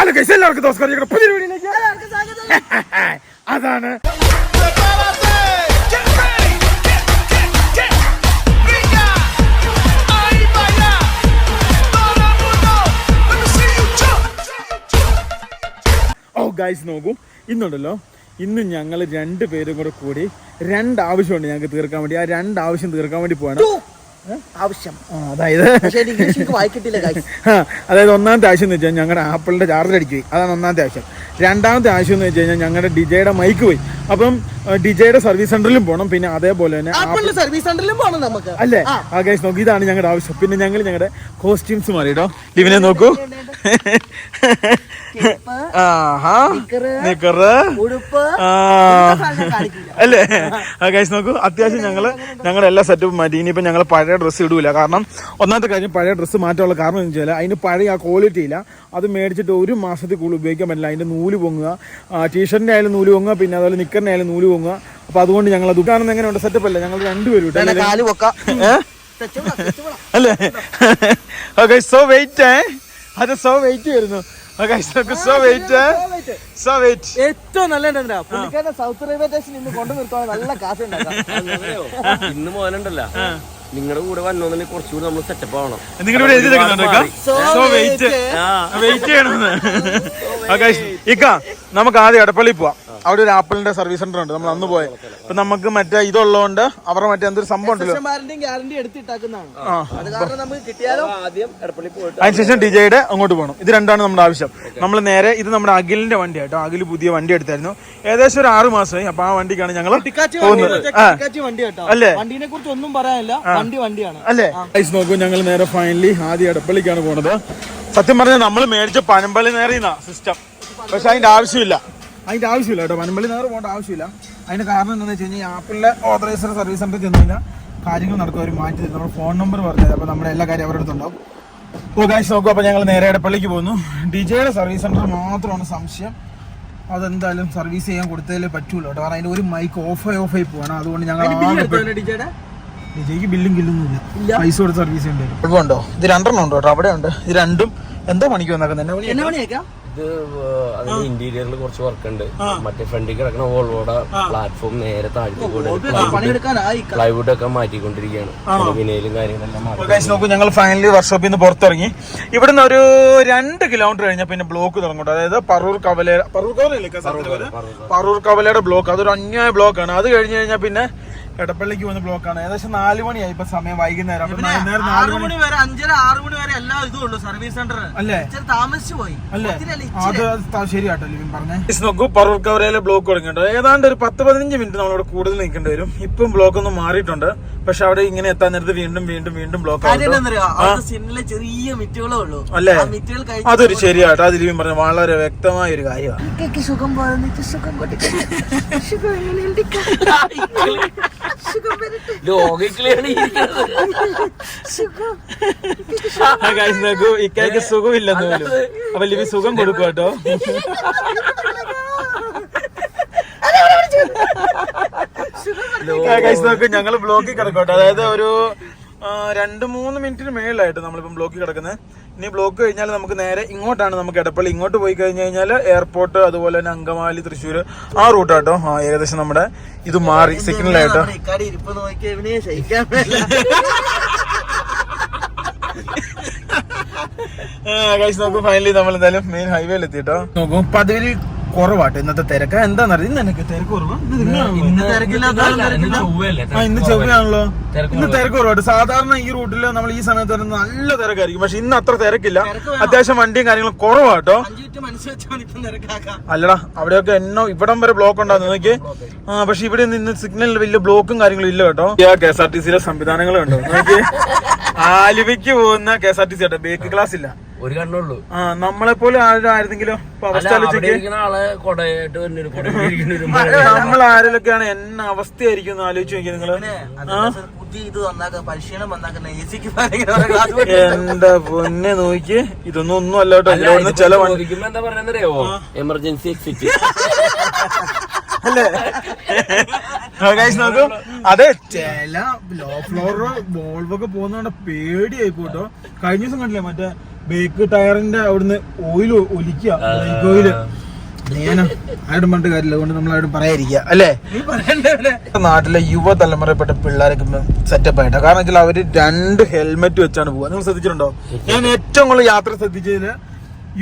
അല്ല കൈസ് എല്ലാവർക്കും നമസ്കാരം. ഞങ്ങളുടെ പുതിയ വീഡിയോയിലേക്ക് അതാണ്. ഓ ഗൈസ് നോക്കൂ. ഇന്നുണ്ടല്ലോ ഇന്ന് ഞങ്ങൾ രണ്ട് പേരും കൂടെ കൂടി രണ്ട് ആവശ്യമുണ്ട് ഞങ്ങൾക്ക് തീർക്കാൻ വേണ്ടി. ആ രണ്ട് ആവശ്യം തീർക്കാൻ വേണ്ടി പോവാണ്. ആവശ്യം. അതായത്. അതായത് ഒന്നാമത്തെ ആവശ്യം എന്ന് വെച്ചാൽ ഞങ്ങളുടെ ആപ്പിളിന്റെ ചാർജർ അടിച്ചു പോയി അതാണ് ഒന്നാമത്തെ ആവശ്യം. രണ്ടാമത്തെ ആവശ്യം എന്ന് വെച്ച് കഴിഞ്ഞാൽ ഞങ്ങളുടെ ഡിജയുടെ മൈക്ക് പോയി. അപ്പം ഡിജയുടെ സർവീസ് സെന്ററിലും പോകണം പിന്നെ അതേപോലെ തന്നെ ആപ്പിളിന്റെ സർവീസ് സെന്ററിലും പോകണം നമുക്ക്. അല്ലേ? ആ. നോക്കി ഇതാണ് ഞങ്ങളുടെ ആവശ്യം. പിന്നെ ഞങ്ങൾ ഞങ്ങളുടെ കോസ്റ്റ്യൂംസ് മാറിയിട്ടോ ലിവിനെ നോക്കൂ. നിക്കറ്. അല്ലേ? ഗൈസ് നോക്കൂ. അത്യാവശ്യം ഞങ്ങൾ ഞങ്ങളുടെ എല്ലാ സെറ്റപ്പും മാറ്റി. ഇനിയിപ്പോ ഞങ്ങൾ പഴയ ഡ്രസ്സ് ഇടൂല. കാരണം ഒന്നാമത്തെ കാര്യം പഴയ ഡ്രസ്സ് മാറ്റാനുള്ള കാരണം എന്ന് വെച്ചാൽ അതിന് പഴയ ആ ക്വാളിറ്റി ഇല്ല. അത് മേടിച്ചിട്ട് ഒരു മാസത്തിൽ കൂടുതൽ ഉപയോഗിക്കാൻ പറ്റില്ല. അതിന്റെ നൂൽ പൊങ്ങുക. ടീഷർട്ടിന്റെ ആയാലും നൂൽ പൊങ്ങുക. പിന്നെ അതുപോലെ നിക്കറിന്റെ ആയാലും നൂൽ പൊങ്ങുക. അപ്പൊ അതുകൊണ്ട് ഞങ്ങൾ അത് കാണുന്ന എങ്ങനെയുണ്ട് സെറ്റപ്പ് അല്ല. ഞങ്ങൾ രണ്ടുപേരും ഏ? അല്ലേ? ഓക്കെ സോ വെയിറ്റ് അത് സോ വെയിറ്റ് വരുന്നു okay so weight so weight ഏറ്റവും നല്ല പുള്ളിക്കാരൻ സൗത്ത് റെയിൽവേ സ്റ്റേഷൻ ഇന്ന് കൊണ്ടു നിർത്തുവാൻ നല്ല കാശ് ഉണ്ടാക്കാം. ഇന്ന് മോനുണ്ടല്ല നിങ്ങളുടെ കൂടെ വന്നോന്നുണ്ടെങ്കിൽ കുറച്ചുകൂടി നമ്മൾ സെറ്റപ്പ് ആവണം. നിങ്ങളുടെ ഇവിടെ എഴുതി സോ വെയിറ്റ് ചെയ്യണമെന്ന്. ഇക്ക നമുക്ക് ആദ്യം എടപ്പള്ളി പോവാം. അവിടെ ഒരു ആപ്പിളിന്റെ സർവീസ് സെന്റർ ഉണ്ട്. നമ്മൾ അന്ന് പോയത് അപ്പൊ നമുക്ക് മറ്റേ ഇതുള്ളതുകൊണ്ട് അവരുടെ മറ്റേ എന്തൊരു സംഭവം ഉണ്ടല്ലോ. ഗ്യാരണ്ടി എടുത്തിട്ടാക്കുന്നതാണ്. അതിനുശേഷം ഡിജയുടെ അങ്ങോട്ട് പോകണം ഇത് രണ്ടാണ് നമ്മുടെ ആവശ്യം. നമ്മൾ നേരെ ഇത് നമ്മുടെ അഖിലിന്റെ വണ്ടി ആട്ടോ അഖിൽ പുതിയ വണ്ടി എടുത്തായിരുന്നു. ഏകദേശം ഒരു ആറ് മാസമായി. അപ്പൊ ആ വണ്ടിക്കാണ് ഞങ്ങൾ അല്ലേ? വണ്ടിനെ കുറിച്ച് ഒന്നും പറയാനില്ല. വണ്ടി വണ്ടിയാണ്. അല്ലേ? ഐസ് നോക്കൂ ഞങ്ങൾ നേരെ ഫൈനലി ആദ്യം എടപ്പള്ളിക്കാണ് പോണത്. സത്യം പറഞ്ഞാൽ നമ്മൾ മേടിച്ച പനമ്പള്ളി നേറിയുന്ന സിസ്റ്റം പക്ഷെ അതിന്റെ ആവശ്യമില്ല. അതിന്റെ ആവശ്യമില്ല കേട്ടോ. മനമ്പള്ളി നേരെ പോകേണ്ട ആവശ്യമില്ല. അതിന്റെ കാരണം എന്താണെന്ന് വെച്ച് കഴിഞ്ഞാൽ ആപ്പിളിലെ ഓതറൈസർ സർവീസ് സെന്റർ ചെന്ന് കഴിഞ്ഞാൽ കാര്യങ്ങൾ നടക്കും അവർ മാറ്റി തരും. നമ്മുടെ ഫോൺ നമ്പർ പറഞ്ഞത് അപ്പോൾ നമ്മുടെ എല്ലാ കാര്യം അവരുടെ അടുത്തുണ്ടാവും. ഓ കാശ് നോക്കൂ. അപ്പോൾ ഞങ്ങൾ നേരെ ഇടപ്പള്ളിക്ക് പോകുന്നു. ഡിജയുടെ സർവീസ് സെന്റർ മാത്രമാണ് സംശയം. അതെന്തായാലും സർവീസ് ചെയ്യാൻ കൊടുത്തതിലേ പറ്റൂല കേട്ടോ. കാരണം അതിന്റെ ഒരു മൈക്ക് ഓഫ് ആയി ഓഫ് ആയി പോവാണ്. അതുകൊണ്ട് ഞങ്ങൾ വിജയ്ക്ക് ബില്ലും കില്ലൊന്നും ഇല്ല. ഇല്ല. പൈസ കൊടുത്ത് സർവീസ് ചെയ്യേണ്ടി വരും. കുഴപ്പമുണ്ടോ ഇത് രണ്ടെണ്ണം ഉണ്ടോ കേട്ടോ? അവിടെ ഉണ്ട് ഇത് രണ്ടും. എന്തോ മണിക്ക് വന്നേക്കുന്നത് ഇത് അതിന്റെ ഇന്റീരിയറിൽ കുറച്ച് വർക്ക് ഉണ്ട്. മറ്റേ ഫ്രണ്ടിൽ കിടക്കുന്ന വോൾവോടെ പ്ലാറ്റ്ഫോം നേരെ താഴ്ത്തി പ്ലൈവുഡ് ഒക്കെ മാറ്റിക്കൊണ്ടിരിക്കുകയാണ്. വിനയിലും കാര്യങ്ങളെല്ലാം നോക്കൂ ഞങ്ങൾ ഫൈനലി വർക്ക്ഷോപ്പിൽ നിന്ന് പുറത്തിറങ്ങി. ഇവിടെ നിന്ന് ഒരു രണ്ട് കിലോമീറ്റർ കഴിഞ്ഞാൽ പിന്നെ ബ്ലോക്ക് തുടങ്ങും അതായത് പറൂർ കവലേ? പറൂർ കവലേ? പറൂർ കവലയുടെ ബ്ലോക്ക് അതൊരു അന്യായ ബ്ലോക്കാണ് അത് കഴിഞ്ഞ് കഴിഞ്ഞാൽ പിന്നെ എടപ്പള്ളിക്ക് പോകുന്ന ബ്ലോക്കാണ് ഏകദേശം നാല് മണിയായി ഇപ്പൊ സമയം വൈകുന്നേരം. ആറ് മണി വരെ അഞ്ചര ആറ് മണി വരെ എല്ലാ ഇതും ഉള്ളു സർവീസ് സെന്റർ അല്ലേ? താമസിച്ചു പോയി. അല്ലേ? അത് ശരിയാട്ടോ ലിവിൻ പറഞ്ഞേ. നോക്കൂ ബ്ലോക്ക് തുടങ്ങിയിട്ടോ ഏതാണ്ട് ഒരു പത്ത് പതിനഞ്ച് മിനിറ്റ് നമ്മളിവിടെ കൂടുതൽ നിൽക്കേണ്ടി വരും. ഇപ്പം ബ്ലോക്ക് ഒന്ന് മാറിയിട്ടുണ്ട്. പക്ഷെ അവിടെ ഇങ്ങനെ എത്താൻ നേരത്ത് വീണ്ടും വീണ്ടും വീണ്ടും ബ്ലോക്ക് ചെറിയ മിറ്റുകളേ ഉള്ളൂ. അല്ലേ? അതൊരു ശരിയാട്ടോ. അത് ലിവിൻ പറഞ്ഞു വളരെ വ്യക്തമായ ഒരു കാര്യമാണ് സുഖം സുഖം ലോകിക്കലാണ് ഇക്കാക്ക് സുഖമില്ലെന്ന് പോലും. അപ്പൊ ലിവി സുഖം കൊടുക്കും കേട്ടോ നോക്ക് ഞങ്ങൾ ബ്ലോക്കിൽ കിടക്കോട്ടെ. അതായത് ഒരു രണ്ട് മൂന്ന് മിനിറ്റിന് മേളിലായിട്ട് നമ്മളിപ്പം ബ്ലോക്കിൽ കിടക്കുന്നത് ഇനി ബ്ലോക്ക് കഴിഞ്ഞാൽ നമുക്ക് നേരെ ഇങ്ങോട്ടാണ് നമുക്ക് എടപ്പള്ളി. ഇങ്ങോട്ട് പോയി കഴിഞ്ഞ് കഴിഞ്ഞാൽ എയർപോർട്ട് അതുപോലെ തന്നെ അങ്കമാലി തൃശ്ശൂർ ആ റൂട്ടാട്ടോ ആ ഏകദേശം നമ്മുടെ ഇത് മാറി. സിഗ്നലായിട്ടോ നോക്കൂ ഫൈനലി നമ്മൾ എന്തായാലും മെയിൻ ഹൈവേയിൽ എത്തിട്ടോ. നോക്കൂ പതിവിൽ കുറവാട്ടോ ഇന്നത്തെ തിരക്ക്. എന്താണെന്നറിയാം ഇന്ന് എനിക്ക് തിരക്ക് കുറവാ. ഇന്ന് ചൊവ്വയാണല്ലോ. ഇന്ന് തിരക്ക് കുറവായിട്ട് സാധാരണ ഈ റൂട്ടിൽ നമ്മൾ ഈ സമയത്ത് നല്ല തിരക്കായിരിക്കും. പക്ഷെ ഇന്ന് അത്ര തിരക്കില്ല. അത്യാവശ്യം വണ്ടിയും കാര്യങ്ങളും കുറവാട്ടോ. അല്ലടാ അവിടെയൊക്കെ എന്നോ ഇവിടം വരെ ബ്ലോക്ക് ഉണ്ടാകും നോക്കി ആ പക്ഷെ ഇവിടെ നിന്ന് സിഗ്നലിൽ വലിയ ബ്ലോക്കും കാര്യങ്ങളും ഇല്ല കേട്ടോ. കെ എസ് ആർ ടി സിയിലെ സംവിധാനങ്ങളും ഉണ്ടോ നോക്കി ആലുവയ്ക്ക് പോകുന്ന K S R T C കേട്ടോ ബേക്ക് ക്ലാസ് ഇല്ല. ഒരു കണ്ണുള്ളൂ. ആ നമ്മളെ പോലെ ആരും ആയിരുന്നെങ്കിലോ ഇപ്പൊ അവസ്ഥ അല്ല അവിടെ ഇരിക്കുന്ന ആളെ കൊടയായിട്ട് വരുന്നൊരു കൊടയിരിക്കുന്ന നമ്മൾ ആരിലൊക്കെയാണ് എന്ന അവസ്ഥയായിരിക്കും ആലോചിച്ച് നോക്കി നിങ്ങൾ. എന്താ പൊന്നെ നോക്കി ഇതൊന്നും ഒന്നും അല്ല കേട്ടോ ചില എമർജൻസി എക്സിറ്റ് അല്ലേ? നോക്കൂ. അതെ ചില ലോ ഫ്ലോർ ബോൾവൊക്കെ പോകുന്നതുകൊണ്ട് പേടിയായി പോട്ടോ. കഴിഞ്ഞ ദിവസം കണ്ടില്ലേ മറ്റേ ബേക്ക് ടയറിന്റെ അവിടുന്ന് ഓയിൽ ഒലിക്കുക ഓയിൽ ആരും പറഞ്ഞിട്ട് കാര്യമില്ല അതുകൊണ്ട് പറയാതിരിക്കുക അല്ലേ? നാട്ടിലെ യുവതലമുറപ്പെട്ട പിള്ളേരൊക്കെ സെറ്റപ്പ് ആയിട്ട്. കാരണം വെച്ചാൽ അവർ രണ്ട് ഹെൽമെറ്റ് വെച്ചാണ് പോവുക. നിങ്ങൾ ശ്രദ്ധിച്ചിട്ടുണ്ടോ? ഞാൻ ഏറ്റവും കൂടുതൽ യാത്ര ശ്രദ്ധിച്ചതിന്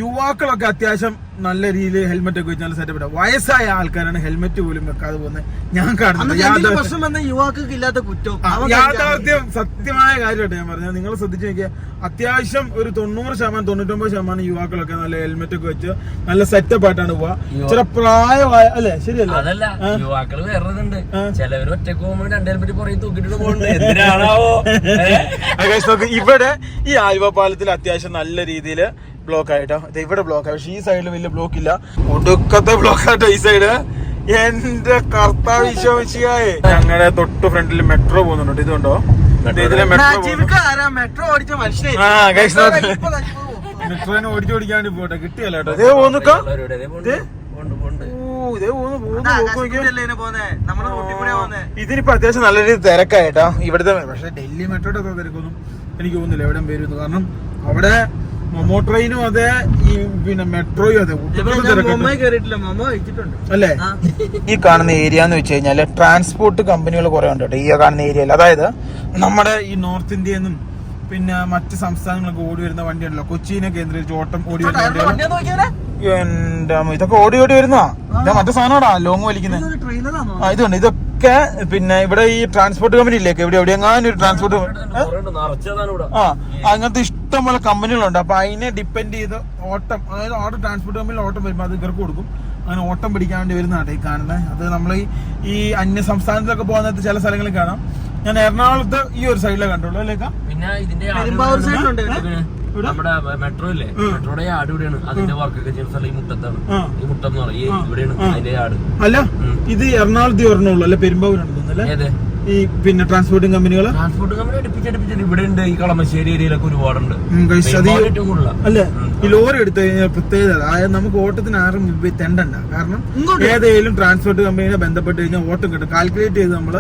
യുവാക്കളൊക്കെ അത്യാവശ്യം നല്ല രീതിയിൽ ഹെൽമെറ്റ് ഒക്കെ വെച്ച് നല്ല സെറ്റപ്പ് വയസ്സായ ആൾക്കാരാണ് ഹെൽമെറ്റ് പോലും വെക്കാതെ പോകുന്നത് ഞാൻ കാണുന്നത് യാഥാർത്ഥ്യം- യുവാക്കൾക്ക് ഇല്ലാത്ത കുറ്റം. യാഥാർത്ഥ്യം സത്യമായ കാര്യമായിട്ട് ഞാൻ പറഞ്ഞു നിങ്ങൾ ശ്രദ്ധിച്ചു നോക്കിയാൽ അത്യാവശ്യം ഒരു തൊണ്ണൂറ് ശതമാനം തൊണ്ണൂറ്റൊമ്പത് ശതമാനം യുവാക്കളൊക്കെ നല്ല ഹെൽമെറ്റ് ഒക്കെ വെച്ച് നല്ല സെറ്റപ്പ് ആയിട്ടാണ് പോവാ. ചില പ്രായമായ അല്ലെ? ശരിയല്ല? അതല്ല യുവാക്കൾ വേറെതുണ്ട് ചിലവര് ഒറ്റയ്ക്ക് പോകുമ്പോൾ രണ്ട് ഹെൽമെറ്റ് പുറകെ തൂക്കിട്ട് പോകുന്നുണ്ട് എന്തിനാണാവോ? ഏ? ആ, നോക്ക് ഇവിടെ ഈ ആലുവ പാലത്തിൽ അത്യാവശ്യം നല്ല രീതിയിൽ ബ്ലോക്ക് ആയിട്ടോ. ഇത് ഇവിടെ ബ്ലോക്ക് ആയി. പക്ഷെ ഈ സൈഡിൽ വലിയ ബ്ലോക്ക് ഇല്ല. ഒടുക്കത്തെ ബ്ലോക്ക് ആയിട്ടോ ഈ സൈഡ് എന്റെ കർത്താവ് വിശ്വസിക്കായി ഞങ്ങളുടെ തൊട്ട് ഫ്രണ്ടിൽ മെട്രോ പോകുന്നുണ്ട്. ഇതുണ്ടോ? ഇത് ഇതിലെ മെട്രോ മെട്രോ ഓടിച്ച മനുഷ്യനെ. മെട്രോനെ ഓടിച്ചു ഓടിക്കാണ്ട് പോട്ടെ. കിട്ടിയല്ലോ കേട്ടോ. ഇതേ പോന്നുക്ക. ഇതിനിപ്പോ അത്യാവശ്യം നല്ല രീതിയിൽ തിരക്കായിട്ടാ. ഇവിടുത്തെ പക്ഷെ ഡൽഹി മെട്രോയുടെ ഒക്കെ തിരക്കൊന്നും എനിക്ക് തോന്നുന്നില്ല. എവിടെയും വരുന്നു കാരണം അവിടെ മൊമോ ട്രെയിനും അതെ ഈ പിന്നെ മെട്രോയും അതെ. അല്ലേ? ഈ കാണുന്ന ഏരിയ എന്ന് വെച്ച് കഴിഞ്ഞാൽ ട്രാൻസ്പോർട്ട് കമ്പനികൾ കുറെ ഉണ്ട് കേട്ടോ. ഈ കാണുന്ന ഏരിയയിൽ അതായത് നമ്മുടെ ഈ നോർത്ത് ഇന്ത്യയിൽ നിന്നും പിന്നെ മറ്റ് സംസ്ഥാനങ്ങളൊക്കെ ഓടി വരുന്ന വണ്ടിയാണല്ലോ. കൊച്ചിനെ കേന്ദ്രീകരിച്ച് ഓട്ടം ഓടി വരുന്ന വണ്ടിയാണ്. ഇതൊക്കെ ഓടി ഓടി വരുന്നതാ. ഇതാ മറ്റേ സാധനമാടാ ലോങ് വലിക്കുന്നത് ഇതൊരു ട്രെയിലറാണോ ആ ഇതുണ്ട്. ഇതൊക്കെ പിന്നെ ഇവിടെ ഈ ട്രാൻസ്പോർട്ട് കമ്പനി ഇല്ലേ? എവിടെ എവിടെയെങ്ങാനും ഒരു ട്രാൻസ്പോർട്ട് ആ അങ്ങനത്തെ ഇഷ്ടംപോലെ കമ്പനികളുണ്ട്. അപ്പൊ അതിനെ ഡിപ്പെൻഡ് ചെയ്ത് ഓട്ടം അതായത് ഓട്ടോ ട്രാൻസ്പോർട്ട് കമ്പനിയിൽ ഓട്ടം വരുമ്പോൾ അത് ഇവർക്ക് കൊടുക്കും. അങ്ങനെ ഓട്ടം പിടിക്കാൻ വേണ്ടി വരുന്നതാണ് ഈ കാണുന്നത് അത് നമ്മൾ ഈ ഈ അന്യ സംസ്ഥാനത്തൊക്കെ പോകുന്ന ചില സ്ഥലങ്ങളിൽ കാണാം. ഞാൻ എറണാകുളത്ത് ഈ ഒരു സൈഡിലേ കണ്ടുള്ളൂ അല്ലേക്കാ പിന്നെ ഇതിന്റെ നമ്മുടെ മെട്രോ ഇല്ലേ? മെട്രോയുടെ ആട് ഇവിടെയാണ്. അതിന്റെ വർക്കൊക്കെ ചെയ്യുന്ന സ്ഥലം ഈ മുട്ടത്താണ്. ഈ മുട്ടം എന്ന് പറയും. ഇവിടെയാണ് അതിന്റെ ആട്. അല്ല ഇത് എറണാകുളത്ത് ഒരെണ്ണുള്ളൂ അല്ലെ പെരുമ്പാവൂരാണ് തോന്നുന്നല്ലേ ഈ പിന്നെ ട്രാൻസ്പോർട്ടിംഗ് കമ്പനികൾ ട്രാൻസ്പോർട്ടിംഗ് കമ്പനി അടുപ്പിച്ചടുപ്പിച്ചിട്ട് ഇവിടെ ഉണ്ട് ഈ കളമശ്ശേരി ഏരിയയിലൊക്കെ ഒരുപാടുണ്ട്. അല്ലെ? ഈ ലോറി എടുത്തു കഴിഞ്ഞാൽ പ്രത്യേകത അതായത് നമുക്ക് ഓട്ടത്തിന് ആരും മുമ്പ് തെണ്ടണ്ട. കാരണം ഏതെങ്കിലും ട്രാൻസ്പോർട്ട് കമ്പനിയെ ബന്ധപ്പെട്ട് കഴിഞ്ഞാൽ ഓട്ടം കിട്ടും. കാൽക്കുലേറ്റ് ചെയ്ത് നമ്മൾ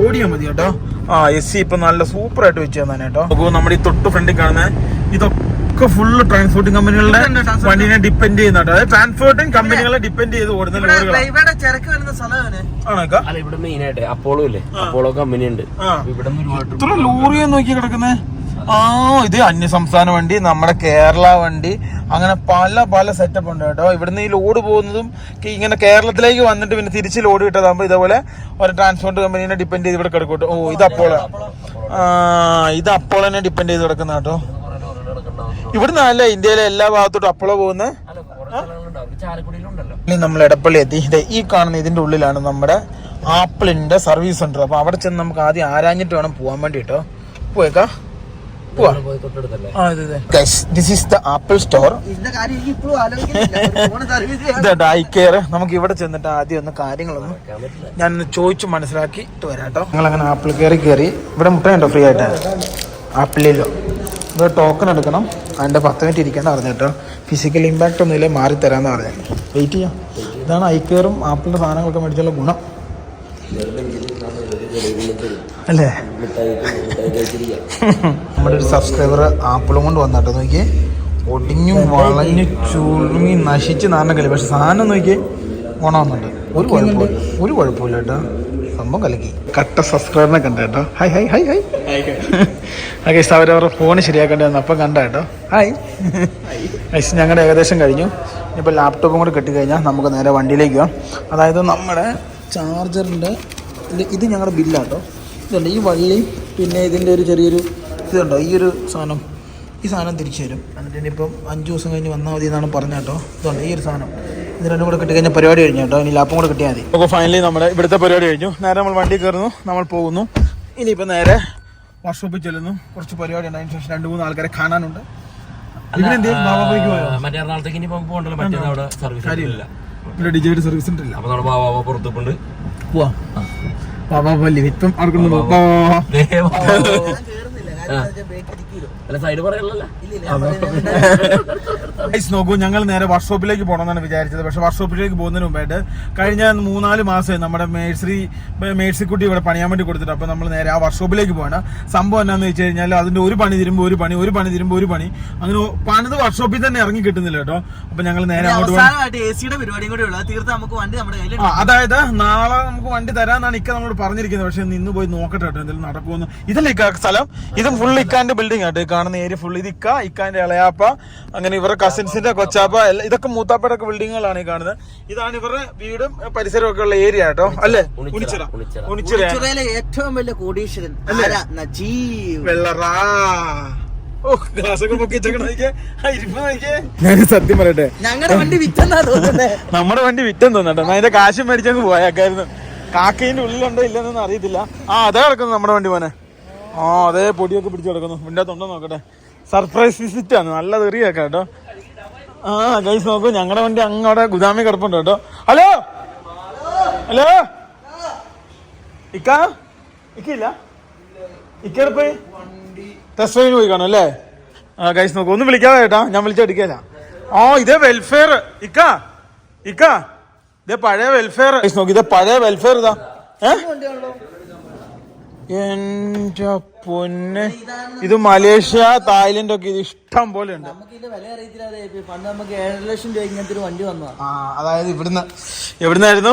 ഓടിയാൽ മതി കേട്ടോ. ആ എസ് സി ഇപ്പൊ നല്ല സൂപ്പർ ആയിട്ട് വെച്ച് തന്നെ കേട്ടോ. അപ്പൊ നമ്മുടെ ഈ തൊട്ട് ഫ്രണ്ടിൽ കാണുന്ന ഇതൊക്കെ ഫുള്ള് ട്രാൻസ്പോർട്ടിംഗ് കമ്പനികളുടെ. വണ്ടിനെ ഡിപ്പെൻഡ് ചെയ്യുന്നുണ്ട് അതായത് ട്രാൻസ്പോർട്ടിംഗ് കമ്പനികളെ ഡിപ്പെൻഡ് ചെയ്ത് ഓടുന്ന ലോറികളാണ് ഇവിടെ മെയിൻ ആയിട്ട് അപ്പോളോ ഇല്ലേ? അപ്പോളോ കമ്പനി ഉണ്ട്. ഇവിടെ ലോറിയെ നോക്കി കിടക്കുന്നേ? ആ ഇത് അന്യ സംസ്ഥാന വണ്ടി നമ്മുടെ കേരള വണ്ടി. അങ്ങനെ പല പല സെറ്റപ്പ് ഉണ്ട് കേട്ടോ. ഇവിടുന്ന് ഈ ലോഡ് പോകുന്നതും ഇങ്ങനെ കേരളത്തിലേക്ക് വന്നിട്ട് പിന്നെ തിരിച്ച് ലോഡ് കിട്ടതാകുമ്പോൾ ഇതേപോലെ ഒരു ട്രാൻസ്പോർട്ട് കമ്പനീനെ ഡിപ്പെൻഡ് ചെയ്ത് ഇവിടെ കിടക്കും ഓ ഇത് അപ്പോൾ ഇത് അപ്പോളോനെ ഡിപ്പെൻഡ് ചെയ്ത് കിടക്കുന്ന കേട്ടോ. ഇവിടുന്ന് അല്ല ഇന്ത്യയിലെ എല്ലാ ഭാഗത്തോട്ടും അപ്പോളോ പോകുന്നത് ഇനി നമ്മൾ എടപ്പള്ളി എത്തി. ഈ കാണുന്ന ഇതിന്റെ ഉള്ളിലാണ് നമ്മുടെ ആപ്പിളിന്റെ സർവീസ് സെന്റർ അപ്പൊ അവിടെ ചെന്ന് നമുക്ക് ആദ്യം ആരാഞ്ഞിട്ട് വേണം പോവാൻ വേണ്ടി കേട്ടോ പോയേക്കാ. This is the Apple store dye care നമുക്ക് ഇവിടെ ചെന്നിട്ട് ആദ്യം ഒന്ന് കാര്യങ്ങളൊന്നും ഞാൻ ഒന്ന് ചോദിച്ചു മനസ്സിലാക്കിയിട്ട് വരാം കേട്ടോ നിങ്ങൾ അങ്ങനെ ആപ്പിൾ കയറി കയറി. ഇവിടെ മുട്ടയുണ്ടോ ഫ്രീ ആയിട്ട്? ആപ്പിളിലോ ഇവിടെ ടോക്കൺ എടുക്കണം. അതിന്റെ പത്ത് മിനിറ്റ് ഇരിക്കാന്ന് പറഞ്ഞു കേട്ടോ. ഫിസിക്കൽ ഇമ്പാക്റ്റ് ഒന്നുമില്ല മാറി തരാമെന്ന് പറഞ്ഞു. വെയിറ്റ് ചെയ്യാം. ഇതാണ് ഐ കെയറും ആപ്പിളിന്റെ സാധനങ്ങളൊക്കെ മേടിച്ചുള്ള ഗുണം. അല്ലേ? നമ്മുടെ ഒരു സബ്സ്ക്രൈബർ ആപ്പിളും കൊണ്ട് വന്നിട്ടോ നോക്കിയേ. ഒടിഞ്ഞു വളഞ്ഞു ചുളുങ്ങി നശിച്ച് നാരണ കളി പക്ഷെ സാധനം നോക്കിയേ ഗുണമെന്നുണ്ട് ഒരു കുഴപ്പമില്ല. ഒരു കുഴപ്പമില്ല കേട്ടോ. സംഭവം കലക്കി. കട്ട സബ്സ്ക്രൈബറിനെ കണ്ട കേട്ടോ. Hi hi hi hi okay അവരവരുടെ ഫോൺ ശരിയാക്കേണ്ടി വന്നു അപ്പം കണ്ട കേട്ടോ. ഹായ് ഗൈസ് ഞങ്ങളുടെ ഏകദേശം കഴിഞ്ഞു. ഇപ്പോൾ ലാപ്ടോപ്പും കൂടെ കിട്ടിക്കഴിഞ്ഞാൽ നമുക്ക് നേരെ വണ്ടിയിലേക്ക് പോകാം അതായത് നമ്മുടെ ചാർജറിന്റെ ഇത് ഞങ്ങളുടെ ബില്ലാട്ടോ. ഇതുണ്ട്. ഈ വള്ളി പിന്നെ ഇതിന്റെ ഒരു ചെറിയൊരു ഇതുണ്ടോ? ഈ ഒരു സാധനം. ഈ സാധനം തിരിച്ചു തരും. എന്നിട്ട് ഇനിയിപ്പം അഞ്ച് ദിവസം കഴിഞ്ഞ് വന്നാൽ മതി എന്നാണ് പറഞ്ഞ കേട്ടോ ഇതുണ്ട്. ഈ ഒരു സാധനം. ഇത് രണ്ടും കൂടെ കിട്ടി കഴിഞ്ഞാൽ പരിപാടി കഴിഞ്ഞു കേട്ടോ. ഇനി ലാപ്പും കൂടെ കിട്ടിയാൽ മതി. അപ്പോൾ ഫൈനലി നമ്മുടെ ഇവിടുത്തെ പരിപാടി കഴിഞ്ഞു. നേരെ നമ്മൾ വണ്ടി കയറുന്നു. നമ്മൾ പോകുന്നു. ഇനിയിപ്പോൾ നേരെ വർക്ക്ഷോപ്പിൽ ചെല്ലുന്നു. കുറച്ച് പരിപാടി ഉണ്ട്. അതിന് ശേഷം രണ്ട് മൂന്ന് ആൾക്കാരെ കാണാനുണ്ട്. മറ്റേ എറണാകുളത്തേക്ക് ഇനി പോകണ്ടല്ലോ. മറ്റേ അവിടെ സർവീസ് ഇല്ല. ഇവിടെ ഡിജയുടെ സർവീസ് ഉണ്ടല്ലോ. അപ്പൊ നമ്മുടെ ബാബാ പുറത്തുണ്ട് പോവാ. ബാബാ പല്ലി ഇപ്പം അവർക്കൊന്നും അല്ല സൈഡ് നോക്കൂ ഞങ്ങൾ നേരെ വർക്ക്ഷോപ്പിലേക്ക് പോകണമെന്നാണ് വിചാരിച്ചത്. പക്ഷെ വർക്ക്ഷോപ്പിലേക്ക് പോകുന്നതിന് മുമ്പായിട്ട് കഴിഞ്ഞ മൂന്നാൽ മാസമായി നമ്മുടെ മേഴ്സി മേഴ്സിക്കുട്ടി ഇവിടെ പണിയാൻ വേണ്ടി കൊടുത്തിട്ട്. അപ്പൊ നമ്മൾ നേരെ ആ വർക്ക്ഷോപ്പിലേക്ക് പോകണം സംഭവം എന്നാന്ന് വെച്ച് കഴിഞ്ഞാൽ അതിന്റെ ഒരു പണി തരുമ്പോ ഒരു പണി ഒരു പണി തരുമ്പോ ഒരു പണി. അങ്ങനെ പണിത് വർക്ക്ഷോപ്പിൽ തന്നെ ഇറങ്ങി കിട്ടുന്നില്ല കേട്ടോ. അപ്പൊ ഞങ്ങൾ നേരെ അങ്ങോട്ട് അതായത് നാളെ നമുക്ക് വണ്ടി തരാന്നാണ് ഇക്ക നമ്മളോട് പറഞ്ഞിരിക്കുന്നത്. പക്ഷെ നിന്ന് പോയി നോക്കട്ടെ കേട്ടോ എന്തെങ്കിലും നടക്കുമെന്ന് ഇതല്ലേ സ്ഥലം? ഇത് ഫുൾ ഇക്കാന്റെ ബിൽഡിംഗ് ആട്ടോ കാണുന്ന ഏരിയ ഫുൾ ഇത് ഇക്ക ഇക്കാന്റെ ഇളയാപ്പ അങ്ങനെ ഇവരുടെ കസിൻസിന്റെ കൊച്ചാപ്പ ഇതൊക്കെ മൂത്താപ്പയുടെ ഒക്കെ ബിൽഡിങ്ങുകളാണ് ഈ കാണുന്നത്. ഇതാണ് ഇവരുടെ വീടും പരിസരവും ഒക്കെ ഉള്ള ഏരിയ കേട്ടോ അല്ലേ? ഉണിച്ചിറ ഏറ്റവും വലിയ കോടീശ്വരൻ വെള്ളറാ. ഞാൻ സത്യം പറയട്ടെ? ഞങ്ങളുടെ വണ്ടി വിറ്റെന്നാ തോന്നുന്നേ. നമ്മുടെ വണ്ടി വിറ്റം തോന്നട്ടോ ഞാൻ അതിന്റെ കാശും മേടിച്ചങ്ങ് പോയേക്കായിരുന്നു. കാക്കയിന്റെ ഉള്ളിലുണ്ടോ ഇല്ലെന്നൊന്നും അറിയത്തില്ല. ആ അതാ കിടക്കുന്നു നമ്മുടെ വണ്ടി മോനെ. ആ അതേ പൊടിയൊക്കെ പിടിച്ചു കിടക്കുന്നു. ഇതിന്റെ തൊണ്ടോ നോക്കട്ടെ. സർപ്രൈസ് വിസിറ്റ് ആണ്. നല്ല തെറിയൊക്കെ കേട്ടോ. ആ ഗൈസ് നോക്കൂ ഞങ്ങളുടെ വണ്ടി അങ്ങോടെ ഗുദാമി കിടപ്പുണ്ട് കേട്ടോ. ഹലോ ഹലോ ഇക്ക? ഇക്കില്ല? ഇക്കെടുപ്പ് ടെസ്റ്റ് ഡ്രൈവിന് പോയി കാണും അല്ലേ? ആ ഗൈസ് നോക്കൂ ഒന്ന് വിളിക്കാതെ കേട്ടാ ഞാൻ വിളിച്ചടിക്കല ആ ഇതേ വെൽഫെയർ ഇക്ക? ഇക്ക? ഇതേ പഴയ വെൽഫെയർ ഗൈസ് നോക്കി ഇതേ പഴയ വെൽഫെയർ ഇതാ. ഏ? എന്റെ പൊന്നെ. ഇത് മലേഷ്യ തായ്ലൻഡ് ഒക്കെ ഇത് ഇഷ്ടം പോലെ ഉണ്ട്. നമുക്ക് ഇതിന്റെ വില അറിയത്തില്ലാതെ പണ്ട് നമുക്ക് ഏഴര ലക്ഷം രൂപ ഇങ്ങനത്തെ വണ്ടി വന്നതാ. ആ അതായത് ഇവിടുന്ന് എവിടുന്നായിരുന്നു?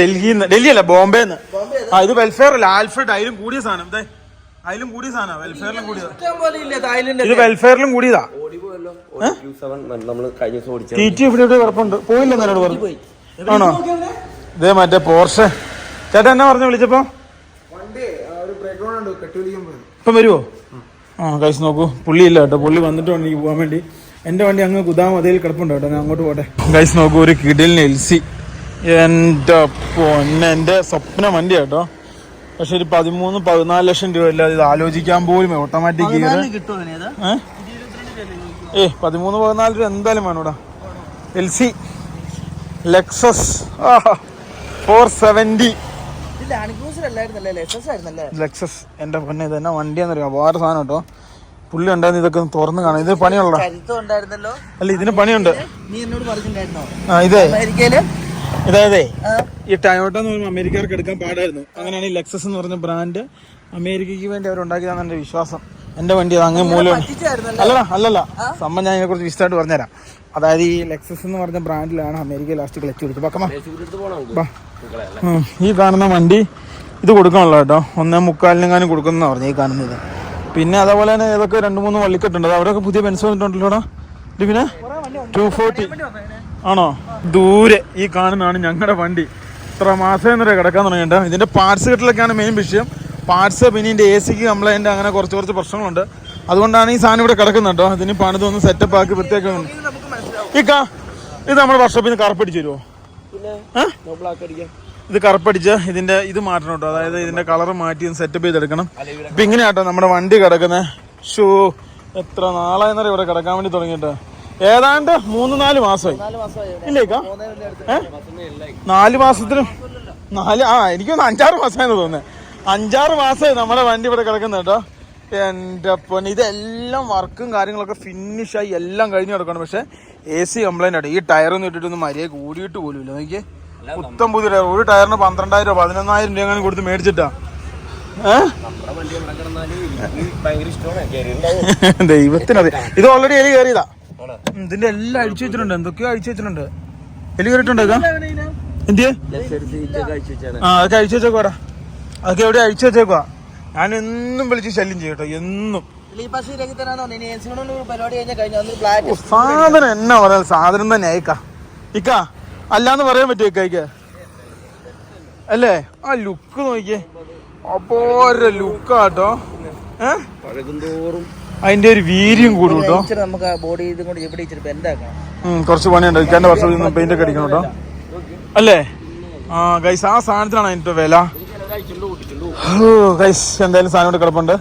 ഡൽഹിന്ന്. ഡൽഹി അല്ല ബോംബെ ആ ഇത് വെൽഫെയർ അല്ല ആൽഫ്രഡ്. അതിലും കൂടിയ സാധനം. ദേ അതിലും കൂടിയ സാധനം വെൽഫെയറിലും കൂടിയതാ. ഇഷ്ടം പോലെ ഇല്ല തായ്ലൻഡ് ഇത് വെൽഫെയറിലും കൂടിയതാ. ടി ടി ഇവിടെ ഇവിടെ കിടപ്പുണ്ട് പോയില്ല എന്നോട് പറഞ്ഞു ആണോ? ഇതേ മറ്റേ പോർഷെ ചേട്ടാ എന്നാ പറഞ്ഞു വിളിച്ചപ്പോ? ഇപ്പം വരുമോ ആ കഴിച്ച് നോക്കൂ. പുള്ളി ഇല്ല കേട്ടോ. പുള്ളി വന്നിട്ട് വേണം എനിക്ക് പോകാൻ വേണ്ടി. എന്റെ വണ്ടി അങ്ങ് കുതാം അതേൽ കിടപ്പുണ്ട് കേട്ടോ. ഞാൻ അങ്ങോട്ട് പോട്ടെ. കഴിച്ച് നോക്കൂ ഒരു കിടിലിന് എൽ എന്റെ എന്റെ പൊന്നെ എന്റെ സ്വപ്ന വണ്ടി കേട്ടോ. പക്ഷെ ഒരു പതിമൂന്ന് പതിനാല് ലക്ഷം രൂപ ഇല്ലാതെ ഇത് ആലോചിക്കാൻ പോലും ഓട്ടോമാറ്റിക് ഏ? പതിമൂന്ന് പതിനാല് രൂപ എന്തായാലും വേണോടാ L C Lexus four seventy Lexus എന്റെ പൊന്നെ ഇത് തന്നെ വണ്ടിയാന്ന് അറിയാം വേറെ സാധനം കേട്ടോ. പുള്ളി ഉണ്ടായിരുന്നു ഇതൊക്കെ ഒന്ന് തുറന്ന് കാണാം ഇത് പണിയുള്ള അല്ല ഇതിന് പണിയുണ്ട്. ഇതേ. അതായത് ഈ ടയോട്ട എന്ന് പറയുമ്പോൾ അമേരിക്കർക്ക് എടുക്കാൻ പാടായിരുന്നു. അങ്ങനെയാണ് ഈ ലെക്സസ് എന്ന് പറഞ്ഞ ബ്രാൻഡ് അമേരിക്കയ്ക്ക് വേണ്ടി അവർ ഉണ്ടാക്കിയതാണ് എന്റെ വിശ്വാസം. എന്റെ വണ്ടി അത് അങ്ങ് മൂലം അല്ലല്ല അല്ലല്ല. സംഭവം ഞാൻ ഇതിനെക്കുറിച്ച് വിശദമായിട്ട് പറഞ്ഞുതരാം. അതായത് ഈ ലെക്സസ് എന്ന് പറഞ്ഞ ബ്രാൻഡിലാണ് അമേരിക്ക ലാസ്റ്റ് ക്ലച്ച് പിടിച്ചത് പക്കമാ. എടുത്ത് പോണോ ബാ. ഉം, ഈ കാണുന്ന വണ്ടി ഇത് കൊടുക്കണല്ലോ കേട്ടോ ഒന്നേ മുക്കാലിനെങ്ങാനും കൊടുക്കുന്ന പറഞ്ഞു ഈ കാണുന്നത്. പിന്നെ അതേപോലെ തന്നെ ഏതൊക്കെ രണ്ട് മൂന്ന് വള്ളിക്കെട്ടുണ്ട്. അവിടെയൊക്കെ പുതിയ പെൻസ് വന്നിട്ടുണ്ടല്ലോടാ? പിന്നെ ടു ഫോർട്ടി ആണോ? ദൂരെ ഈ കാണുന്നതാണ് ഞങ്ങളുടെ വണ്ടി. ഇത്ര മാസം എന്നൊരു കിടക്കാൻ തുടങ്ങിയിട്ട്. ഇതിന്റെ പാർട്സ് കെട്ടിലൊക്കെയാണ് മെയിൻ വിഷയം. പാർട്സ് പിന്നെ ഇതിന്റെ എ സിക്ക് കംപ്ലൈന്റ് അങ്ങനെ കുറച്ച് കുറച്ച് പ്രശ്നങ്ങളുണ്ട്. അതുകൊണ്ടാണ് ഈ സാധനം ഇവിടെ കിടക്കുന്നത് കേട്ടോ ഇതിന് പണിതൊന്ന് സെറ്റപ്പ് ആക്കി വൃത്തിയാക്കി മനസ്സിലാവും. ഈ കാ ഇത് നമ്മുടെ വർഷോപ്പിൽ നിന്ന് കറപ്പടിച്ച് തരുമോ ഏഹ് ഇത് കറുപ്പടിച്ച് ഇതിന്റെ ഇത് മാറ്റണം കേട്ടോ. അതായത് ഇതിന്റെ കളർ മാറ്റി സെറ്റപ്പ് ചെയ്തെടുക്കണം. ഇപ്പൊ ഇങ്ങനെയാട്ടോ നമ്മുടെ വണ്ടി കിടക്കുന്നത് ഷൂ എത്ര നാളായെന്നറിയ ഇവിടെ കിടക്കാൻ വേണ്ടി തുടങ്ങിയിട്ട്. ഏതാണ്ട് മൂന്ന് നാല് മാസമായി. ഇല്ലേക്കാ? നാല് മാസത്തിന് നാല് ആ എനിക്കൊന്ന് അഞ്ചാറ് മാസമായെന്ന് തോന്നുന്നത് അഞ്ചാറ് മാസമായി നമ്മുടെ വണ്ടി ഇവിടെ കിടക്കുന്നത് കേട്ടോ. എന്റെ പൊന്നെ ഇതെല്ലാം വർക്കും കാര്യങ്ങളൊക്കെ ഫിനിഷായി എല്ലാം കഴിഞ്ഞ് കിടക്കണം പക്ഷെ എ സി കംപ്ലൈന്റ് ആട്ടോ ഈ ടയറൊന്നും ഇട്ടിട്ടൊന്നും മര്യാദ കൂടിയിട്ട് പോലും ഇല്ല നോക്കിയേ. പുത്തം പുതിയ ടയർ ഒരു ടയറിന് പന്ത്രണ്ടായിരം രൂപ പതിനൊന്നായിരം രൂപ അങ്ങനെ കൊടുത്ത് മേടിച്ചിട്ടാ? ദൈവത്തിനത് ഇത് ഓൾറെഡി എലി കയറിയതാ. ഇതിന്റെ എല്ലാം അഴിച്ചു വെച്ചിട്ടുണ്ട്. എന്തൊക്കെയോ അഴിച്ചു വെച്ചിട്ടുണ്ട്. എലി കയറിയിട്ടുണ്ട് എന്തിയെ ആ അതൊക്കെ അഴിച്ചു വെച്ചേക്കോടാ അതൊക്കെ എവിടെ അഴിച്ചു വെച്ചേക്കുവാ? ഞാൻ എന്നും വിളിച്ച് ശല്യം ചെയ്യട്ടോ എന്നും. സാധനം എന്നാ പറയാ സാധനം തന്നെ അയക്കാ ഇക്ക. അല്ലാന്ന് പറയാൻ പറ്റുമോ ഇക്കായിക്ക്? അല്ലേ? ആ ലുക്ക് നോക്കിയേ അപ്പോര ലുക്കാട്ടോ ആട്ടോ. പഴകുന്തോറും. അതിന്റെ ഒരു വീര്യം കൂടും കേട്ടോ. നമുക്ക് ആ ബോഡി ഇതും കൂടി ഇവിടെ ഇച്ചിരി ബെൻഡാക്കാം കുറച്ച് പണിയുണ്ട്. ഇക്കാന്റെ വർഷം നിന്ന് പെയിന്റ് ഒക്കെ അടിക്കണം കേട്ടോ അല്ലേ? ആ ഗൈസ് ആ സാധനത്തിനാണ് അതിന്റെ വില. ഗൈസ് എന്തായാലും സാധനം ഇവിടെ കിടപ്പുണ്ട്.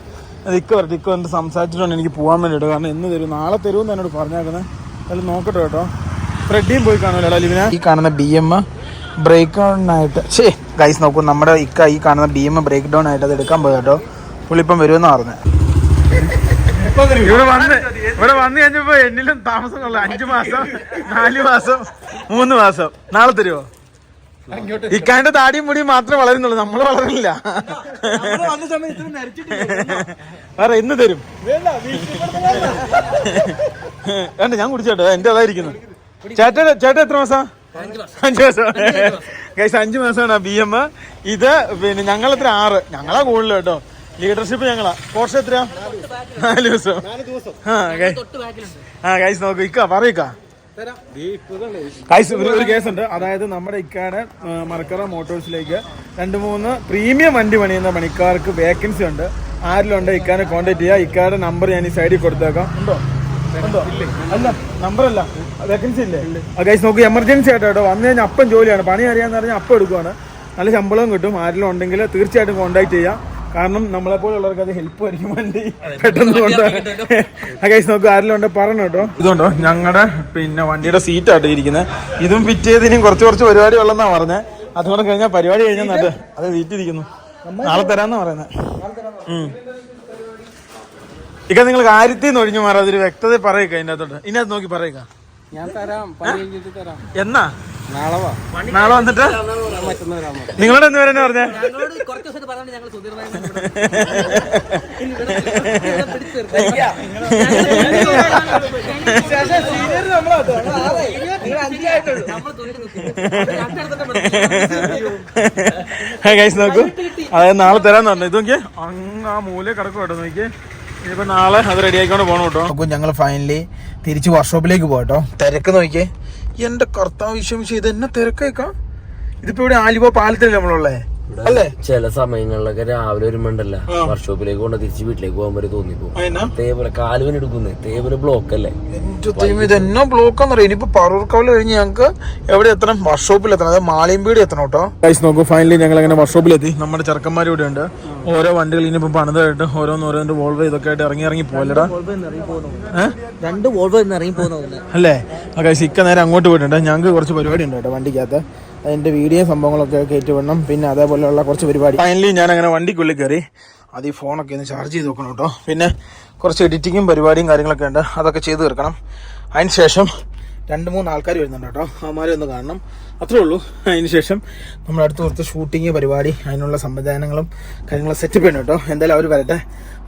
ഇക്ക വരട്ടെ. ഇക്ക വന്നിട്ട് സംസാരിച്ചിട്ടുണ്ട് എനിക്ക് പോകാൻ വേണ്ടിയിട്ട്. കാരണം ഇന്ന് തരും നാളെ തരുമെന്ന് എന്നോട് പറഞ്ഞേക്കുന്നത് അതിൽ നോക്കട്ടെ കേട്ടോ. ഫ്രെഡിയും പോയി കാണുമല്ലോ ലിവിനെ ഈ കാണുന്ന ബി എം ബ്രേക്ക് ഡൗൺ ആയിട്ട്. ശേ ഗൈസ് നോക്കൂ നമ്മുടെ ഇക്ക ഈ കാണുന്ന ബി എം ബ്രേക്ക് ഡൗൺ ആയിട്ട് അത് എടുക്കാൻ പോയി കേട്ടോ. പുള്ളിപ്പം വരുമെന്ന് പറഞ്ഞു. ഇവിടെ വന്ന് ഇവിടെ വന്ന് കഴിഞ്ഞപ്പോ എന്നിലും താമസം കൊള്ളാം. അഞ്ചു മാസം നാല് മാസം മൂന്ന് മാസം. നാളെ തരുമോ ഇക്കാന്റെ താടിയും മുടിയും മാത്രമേ വളരുന്നുള്ളൂ. നമ്മൾ വളരുന്നില്ല വേറെ എന്ന് തരും. വേണ്ട ഞാൻ കുടിച്ചോട്ടോ. എന്റെ അതായിരിക്കുന്നു. ചേട്ടൻ ചേട്ടൻ എത്ര മാസം? അഞ്ചു മാസം. ഗൈസ് അഞ്ചു മാസമാണ് ബി എം ഇത് പിന്നെ ഞങ്ങൾ എത്ര ആറ്. ഞങ്ങളാ കൂടുതൽ കേട്ടോ. ലീഡർഷിപ്പ് ഞങ്ങളാ. പോർഷൻ എത്രയാ? നാല് ദിവസം. ആ ഗൈസ് നോക്കൂ. ഇക്ക പറയിക്ക ഗൈസ് ഒരു കേസ് കേസുണ്ട് അതായത് നമ്മുടെ ഇക്കാടെ മറക്കറ മോട്ടോഴ്സിലേക്ക് രണ്ട് മൂന്ന് പ്രീമിയം വണ്ടി പണിയുന്ന പണിക്കാർക്ക് വേക്കൻസി ഉണ്ട്. ആരിലുണ്ട്? ഇക്കാനെ കോൺടാക്ട് ചെയ്യുക ഇക്കാരുടെ നമ്പർ ഞാൻ ഈ സൈഡിൽ കൊടുത്തേക്കാം. ഉണ്ടോ ഉണ്ടോ? അല്ല നമ്പറല്ല. വേക്കൻസി ഇല്ലേ? ഗൈസ് നോക്കൂ എമർജൻസി ആയിട്ട് കേട്ടോ. വന്നു കഴിഞ്ഞാൽ അപ്പം ജോലിയാണ്. പണി അറിയാന്ന് പറഞ്ഞാൽ അപ്പം എടുക്കുവാണ്. നല്ല ശമ്പളവും കിട്ടും. ആരെങ്കിലും ഉണ്ടെങ്കിൽ തീർച്ചയായിട്ടും കോൺടാക്ട് ചെയ്യാം. കാരണം നമ്മളെ പോലുള്ളവർക്ക് അത് ഹെൽപ്പ് ആയിരിക്കും വണ്ടി. പെട്ടെന്ന് കൊണ്ട് ഗൈസ് നോക്കൂ ആരെങ്കിലും ഉണ്ട് പറഞ്ഞു കേട്ടോ. ഇതുണ്ടോ? ഞങ്ങളുടെ പിന്നെ വണ്ടിയുടെ സീറ്റ് ആട്ടോ ഇരിക്കുന്നത് ഇതും ഫിറ്റ് ചെയ്തതിനും കുറച്ച് കുറച്ച് പരിപാടി ഉള്ളെന്നാ പറഞ്ഞത് അതുകൊണ്ട് കഴിഞ്ഞാൽ പരിപാടി കഴിഞ്ഞാൽ നല്ല അത് സീറ്റ് ഇരിക്കുന്നു. നാളെ തരാന്നാ പറയുന്നത് ഇക്ക നിങ്ങൾ കാര്യത്തിൽ നിന്ന് ഒഴിഞ്ഞു മാറാം അതൊരു വ്യക്തത പറയുക അതിന്റെ അകത്തോട്ട് ഇനി അത് നോക്കി പറയുക. ഞാൻ തരാം പണി കഴിഞ്ഞിട്ട് തരാം. എന്നാ? നാളെ നാളെ വന്നിട്ട്? നിങ്ങളോട് എന്ത് വരെ പറഞ്ഞേ? ഗൈസ് നോക്കൂ. അതായത് നാളെ തരാന്ന് പറഞ്ഞു. ഇത് നോക്കിയേ. അങ്ങ് ആ മൂല കിടക്കും കേട്ടോ നോക്കിയേ. നാളെ അത് റെഡി ആയിക്കൊണ്ട് പോകണം കേട്ടോ. ഞങ്ങൾ ഫൈനലി തിരിച്ച് വർക്ക്ഷോപ്പിലേക്ക് പോകട്ടോ തിരക്ക് നോക്കിയേ. എന്റെ കർത്താവ് വിശ്വസിച്ച് ഇത് എന്നെ തിരക്കേക്കാം ഇതിപ്പോ ഇവിടെ ആലുവ പാലത്തിലല്ലേ നമ്മളുള്ളേ? അല്ലേ? ചില സമയങ്ങളിലൊക്കെ രാവിലെ വരുമ്പോണ്ടല്ല വർക്ക്ഷോപ്പിലേക്ക് കൊണ്ട് തിരിച്ച് വീട്ടിലേക്ക് പോകാൻ വരെ തോന്നിപ്പോ. തേപോലെ കാലുവൻ എടുക്കുന്നേ. തേപോലെ ബ്ലോക്ക് അല്ലേ? എന്റെ ഇത് എന്നോ ബ്ലോക്ക് എന്നറിയാം ഇനിയിപ്പോ പറൂർക്കാവിൽ കഴിഞ്ഞ് ഞങ്ങൾക്ക് എവിടെ എത്തണം? വർക്ക്ഷോപ്പിൽ എത്തണം. അതായത് മാളിയമ്പീടി എത്തണം കേട്ടോ. നോക്കൂ ഫൈനലി ഞങ്ങൾ അങ്ങനെ വർക്ക്ഷോപ്പിൽ എത്തി. നമ്മുടെ ചെറുക്കന്മാർ ഇവിടെ ഉണ്ട്. ഓരോ വണ്ടികൾ ഇനിയിപ്പോ പണിതായിട്ട് ഓരോന്ന് ഓരോന്ന് വോൾവ് ഇതൊക്കെ ആയിട്ട് ഇറങ്ങി ഇറങ്ങി പോലടാ രണ്ട് വോൾവ് ഇറങ്ങി പോകുന്ന. അല്ലേ? ഓക്കെ ഗൈസ് ഇക്ക നേരെ അങ്ങോട്ട് പോയിട്ടുണ്ട്. ഞങ്ങൾക്ക് കുറച്ച് പരിപാടി ഉണ്ട് കേട്ടോ വണ്ടിക്കകത്ത്. അതിന്റെ വീഡിയോ സംഭവങ്ങളൊക്കെ കയറ്റി വിടണം പിന്നെ അതേപോലെയുള്ള കുറച്ച് പരിപാടി. ഫൈനലി ഞാൻ അങ്ങനെ വണ്ടിക്കുള്ളിൽ കയറി അത് ഈ ഫോണൊക്കെ ഒന്ന് ചാർജ് ചെയ്ത് നോക്കണം കേട്ടോ. പിന്നെ കുറച്ച് എഡിറ്റിങ്ങും പരിപാടിയും കാര്യങ്ങളൊക്കെ ഉണ്ട്. അതൊക്കെ ചെയ്ത് തീർക്കണം. അതിന് ശേഷം രണ്ട് മൂന്ന് ആൾക്കാർ വരുന്നുണ്ട് കേട്ടോ. അവന്മാരെ ഒന്ന് കാണണം. അത്രേ ഉള്ളൂ. അതിനുശേഷം നമ്മൾ അടുത്ത കുറച്ച് ഷൂട്ടിങ് പരിപാടി അതിനുള്ള സംവിധാനങ്ങളും കാര്യങ്ങളും സെറ്റപ്പ് ചെയ്യണം കേട്ടോ. എന്തായാലും അവർ വരട്ടെ.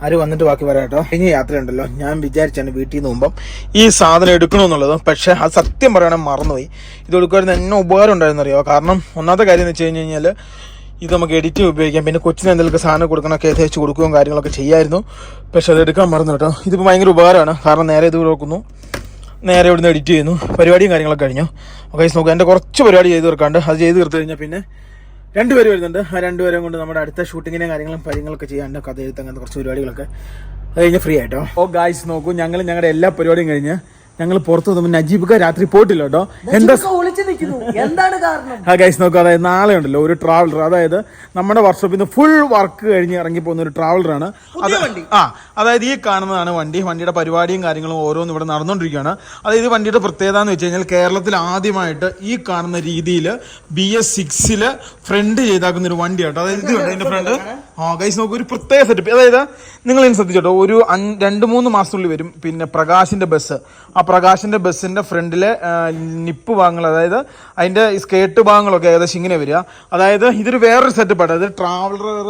ആര് വന്നിട്ട് ബാക്കി പറയാം കേട്ടോ. ഇനി യാത്രയുണ്ടല്ലോ. ഞാൻ വിചാരിച്ചാണ് വീട്ടിൽ നിന്ന് മുമ്പം ഈ സാധനം എടുക്കണമെന്നുള്ളത്. പക്ഷേ അത് സത്യം പറയണം മറന്നുപോയി. ഇത് എടുക്കുമായിരുന്നു എന്നെ ഉപകാരം ഉണ്ടായിരുന്നു അറിയോ കാരണം ഒന്നാമത്തെ കാര്യം എന്ന് വെച്ച് കഴിഞ്ഞ് കഴിഞ്ഞാൽ ഇത് നമുക്ക് എഡിറ്റ് ഉപയോഗിക്കാം. പിന്നെ കൊച്ചിന് എന്തെങ്കിലും സാധനം കൊടുക്കണമൊക്കെ തേച്ച് കൊടുക്കുകയും കാര്യങ്ങളൊക്കെ ചെയ്യായിരുന്നു. പക്ഷെ അത് എടുക്കാൻ മറന്നു കേട്ടോ. ഇതിപ്പോൾ ഭയങ്കര ഉപകാരമാണ്. കാരണം നേരെ ഇത് നോക്കുന്നു നേരെ ഇവിടുന്ന് എഡിറ്റ് ചെയ്യുന്നു. പരിപാടിയും കാര്യങ്ങളൊക്കെ കഴിഞ്ഞു. ഓക്കെ നോക്കുക എന്റെ കുറച്ച് പരിപാടി ചെയ്ത് തീർക്കാണ്ട്. അത് ചെയ്ത് തീർത്ത് കഴിഞ്ഞാൽ പിന്നെ രണ്ടുപേര് വരുന്നുണ്ട്. ആ രണ്ടുപേരും കൊണ്ട് നമ്മുടെ അടുത്ത ഷൂട്ടിങ്ങിനെ കാര്യങ്ങളും കാര്യങ്ങളൊക്കെ ചെയ്യാണ്ട് കഥ എഴുത്ത് അങ്ങനത്തെ കുറച്ച് പരിപാടികളൊക്കെ. അത് കഴിഞ്ഞ് ഫ്രീ ആയിട്ടോ? ഓ ഗായ്സ് നോക്കൂ ഞങ്ങൾ ഞങ്ങളുടെ എല്ലാ പരിപാടിയും കഴിഞ്ഞ് ഞങ്ങൾ പുറത്തു നിന്ന് നജീബ് രാത്രി പോയിട്ടില്ല കേട്ടോ. എന്താ എന്താണ് കാരണം? ആ ഗൈസ് നോക്കുക അതായത് നാളെ ഉണ്ടല്ലോ ഒരു ട്രാവലർ അതായത് നമ്മുടെ വർക്ക്ഷോപ്പിൽ നിന്ന് ഫുൾ വർക്ക് കഴിഞ്ഞ് ഇറങ്ങി പോകുന്ന ഒരു ട്രാവലറാണ് അത് ആ അതായത് ഈ കാണുന്നതാണ് വണ്ടി. വണ്ടിയുടെ പരിപാടിയും കാര്യങ്ങളും ഓരോന്നും ഇവിടെ നടന്നുകൊണ്ടിരിക്കുകയാണ്. അതായത് ഈ വണ്ടിയുടെ പ്രത്യേകത എന്ന് വെച്ച് കഴിഞ്ഞാൽ കേരളത്തിൽ ആദ്യമായിട്ട് ഈ കാണുന്ന രീതിയിൽ ബി എസ് സിക്സിൽ ഫ്രണ്ട് ചെയ്താക്കുന്ന ഒരു വണ്ടിയാണ് കേട്ടോ അതായത് ഇത് കണ്ടോ ഫ്രണ്ട് ആ ഗൈസ് നോക്കൂ ഒരു പ്രത്യേക സെറ്റപ്പ് അതായത് നിങ്ങൾ ഇനി ശ്രദ്ധിച്ചോട്ടോ ഒരു രണ്ട് മൂന്ന് മാസത്തിനുള്ളിൽ വരും. പിന്നെ പ്രകാശിന്റെ ബസ് ആ പ്രകാശിന്റെ ബസ്സിന്റെ ഫ്രണ്ടിലെ നിപ്പ് ഭാഗങ്ങൾ അതായത് അതിന്റെ സ്കേർട്ട് ഭാഗങ്ങളൊക്കെ ഏകദേശം ഇങ്ങനെ വരിക. അതായത് ഇതൊരു വേറൊരു സെറ്റപ്പാണ് അതായത് ട്രാവലർ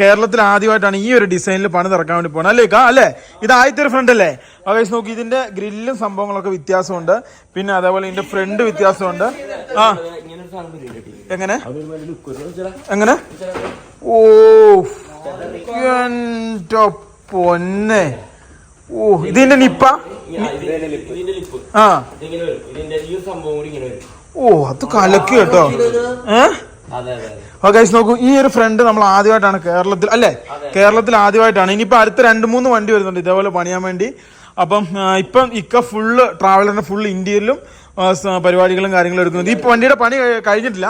കേരളത്തിൽ ആദ്യമായിട്ടാണ് ഈ ഒരു ഡിസൈനിൽ പണി തിറക്കാൻ വേണ്ടി പോകുന്നത് അല്ലേ കാ അല്ലേ? ഇത് ആദ്യത്തെ ഒരു ഫ്രണ്ട് അല്ലേ? ഗൈസ് നോക്കി ഇതിന്റെ ഗ്രില്ലും സംഭവങ്ങളൊക്കെ വ്യത്യാസമുണ്ട്. പിന്നെ അതേപോലെ ഇതിന്റെ ഫ്രണ്ട് വ്യത്യാസമുണ്ട്. ആ. എങ്ങനെ? എങ്ങനെ? ഓ എന്റെ പൊന്നെ. ഓ ഇതിന്റെ നിപ്പ? ആ ഇതിങ്ങനെ വരും. ഇതിന്റെ ഒരു സംഭവം കൂടി ഇങ്ങനെ വരും. ഓ അത് കലക്ക് കേട്ടോ. ഏഹ് അതെ അതെ ഓ ഗൈസ് നോക്കൂ ഈ ഒരു ഫ്രണ്ട് നമ്മൾ ആദ്യമായിട്ടാണ് കേരളത്തിൽ അല്ലേ? കേരളത്തിൽ ആദ്യമായിട്ടാണ്. ഇനിയിപ്പോൾ അടുത്ത രണ്ട് മൂന്ന് വണ്ടി വരുന്നുണ്ട് ഇതേപോലെ പണിയാൻ വേണ്ടി. അപ്പം ഇപ്പം ഇക്ക ഫുള്ള് ട്രാവലറിന്റെ ഫുൾ ഇന്ത്യയിലും പരിപാടികളും കാര്യങ്ങളും എടുക്കുന്നത് ഈ വണ്ടിയുടെ പണി കഴിഞ്ഞിട്ടില്ല.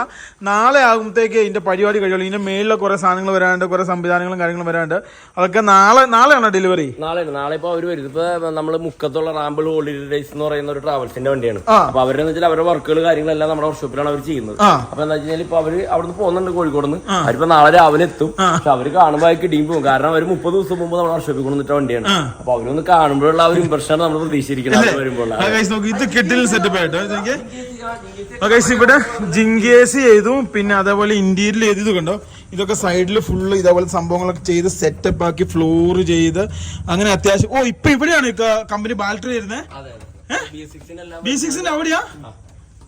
നാളെ ആകുമ്പോഴത്തേക്ക് ഇതിന്റെ പരിപാടി കഴിയുള്ളൂ. ഇതിന്റെ മേളിലെ കുറെ സാധനങ്ങൾ വരാണ്ട് കുറെ സംവിധാനങ്ങളും കാര്യങ്ങളും വരാണ്ട് അതൊക്കെ നാളെ നാളെയാണോ ഡെലിവറി നാളെ നാളെ ഇപ്പൊ അവർ വരും. ഇപ്പൊ നമ്മൾ മുക്കത്തുള്ള റാമ്പിൾ ഹോളിഡേസ് എന്ന് പറയുന്ന ഒരു ട്രാവൽസിന്റെ വണ്ടിയാണ്. അപ്പോൾ അപ്പൊ അവരെന്ന് വെച്ചാൽ അവരുടെ വർക്കുകൾ കാര്യങ്ങളെല്ലാം നമ്മുടെ വർക്ക്ഷോപ്പിലാണ് അവർ ചെയ്യുന്നത്. അപ്പോൾ അപ്പൊ എന്താ വെച്ചാൽ ഇപ്പൊ അവർ അവിടുന്ന് പോകുന്നുണ്ട് കോഴിക്കോട് നിന്ന് അവരിപ്പോ നാളെ രാവിലെ എത്തും. പക്ഷെ അവർ കാണുമ്പോൾ കിടിയും പോകും. കാരണം അവർ മുപ്പത് ദിവസം മുമ്പ് നമ്മുടെ വർക്ക്ഷോപ്പിൽ കൊണ്ടുവന്നിട്ട വണ്ടിയാണ്. അപ്പൊ അവരൊന്ന് കാണുമ്പോഴുള്ള ആ ഒരു ഇമ്പ്രഷനാണ് നമ്മൾ പ്രതീക്ഷിച്ചിരിക്കുന്നത് വരുമ്പോൾ ഇത് കെട്ടിൽ സെറ്റപ്പ് ആയിട്ട്. ഇവിടെ ജിങ്കേസ് ചെയ്തു പിന്നെ അതേപോലെ ഇന്റീരിയൽ ചെയ്തു ഇത് കണ്ടോ? ഇതൊക്കെ സൈഡിൽ ഫുള്ള് ഇതേപോലെ സംഭവങ്ങളൊക്കെ ചെയ്ത് സെറ്റപ്പ് ആക്കി ഫ്ലോർ ചെയ്ത് അങ്ങനെ അത്യാവശ്യം ഓ ഇപ്പൊ ഇവിടെയാണ് കമ്പനി ബാലറ്ററി വരുന്നത് ബി സിക്സിന്റെ അവിടെയാ?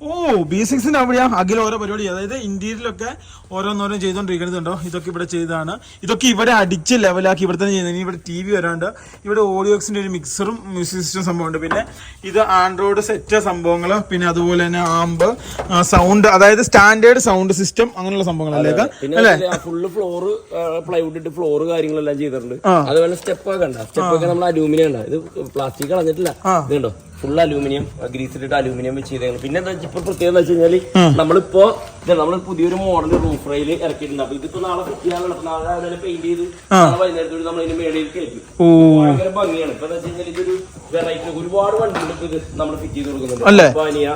ഓ ബി സിക്സിന്റെ അവിടെയാ അഖിൽ ഓരോ പരിപാടി. അതായത് ഇന്ത്യയിലൊക്കെ ഓരോന്നോരോ ചെയ്തോണ്ടിരിക്കുന്നുണ്ടോ ഇതൊക്കെ ഇവിടെ ചെയ്താണ് ഇതൊക്കെ ഇവിടെ അടിച്ച് ലെവലാക്കി ഇവിടെ തന്നെ ചെയ്യുന്നത്. ഇനി ഇവിടെ ടി വി വരാണ്ട് ഇവിടെ ഓഡിയോക്സിന്റെ ഒരു മിക്സറും മ്യൂസിക് സിസ്റ്റം സംഭവമുണ്ട്. പിന്നെ ഇത് ആൻഡ്രോയിഡ് സെറ്റ് സംഭവങ്ങൾ പിന്നെ അതുപോലെ തന്നെ ആംബ് സൗണ്ട് അതായത് സ്റ്റാൻഡേർഡ് സൗണ്ട് സിസ്റ്റം അങ്ങനെയുള്ള സംഭവങ്ങളല്ലേ അല്ലേ? അല്ലേ ഫുള്ള് ഫ്ലോർ പ്ലൈവുഡ് ഇട്ട് ഫ്ലോർ കാര്യങ്ങളെല്ലാം ചെയ്തിട്ടുണ്ട്. അതുപോലെ സ്റ്റെപ്പ് ഒക്കെ സ്റ്റെപ്പ് ഒക്കെ നമ്മൾ അലൂമിനിയം ഇത് പ്ലാസ്റ്റിക് കളഞ്ഞിട്ടില്ല. ഇതുണ്ടോ ഫുൾ അലൂമിനിയം ഗ്രീസിലിട്ട് അലൂമിനിയം വെച്ച് ചെയ്തേക്കണം. പിന്നെ എന്താ ഇപ്പൊ പ്രത്യേകത എന്ന് വെച്ച് കഴിഞ്ഞാൽ നമ്മളിപ്പോ നമ്മൾ പുതിയൊരു മോഡൽ റൂഫ് റെയിൽ ഇറക്കിയിട്ടുണ്ട്. അപ്പൊ ഇതിപ്പോ നാളെ ഫിറ്റ് ചെയ്യാനുള്ള നാളെ രാവിലെ പെയിന്റ് ചെയ്ത് നാളെ വൈകുന്നേരത്തോട് നമ്മൾ ഇതിന് മേളയിൽ കയറ്റും. ഓ. ഭയങ്കര ഭംഗിയാണ്. ഇപ്പൊ എന്താ വെച്ച് കഴിഞ്ഞാൽ ഇതൊരു വെറൈറ്റി ഒരുപാട് വണ്ടികൾ ഇത് നമ്മൾ ഫിറ്റ് ചെയ്ത് കൊടുക്കുന്നുണ്ട്. പാനിയ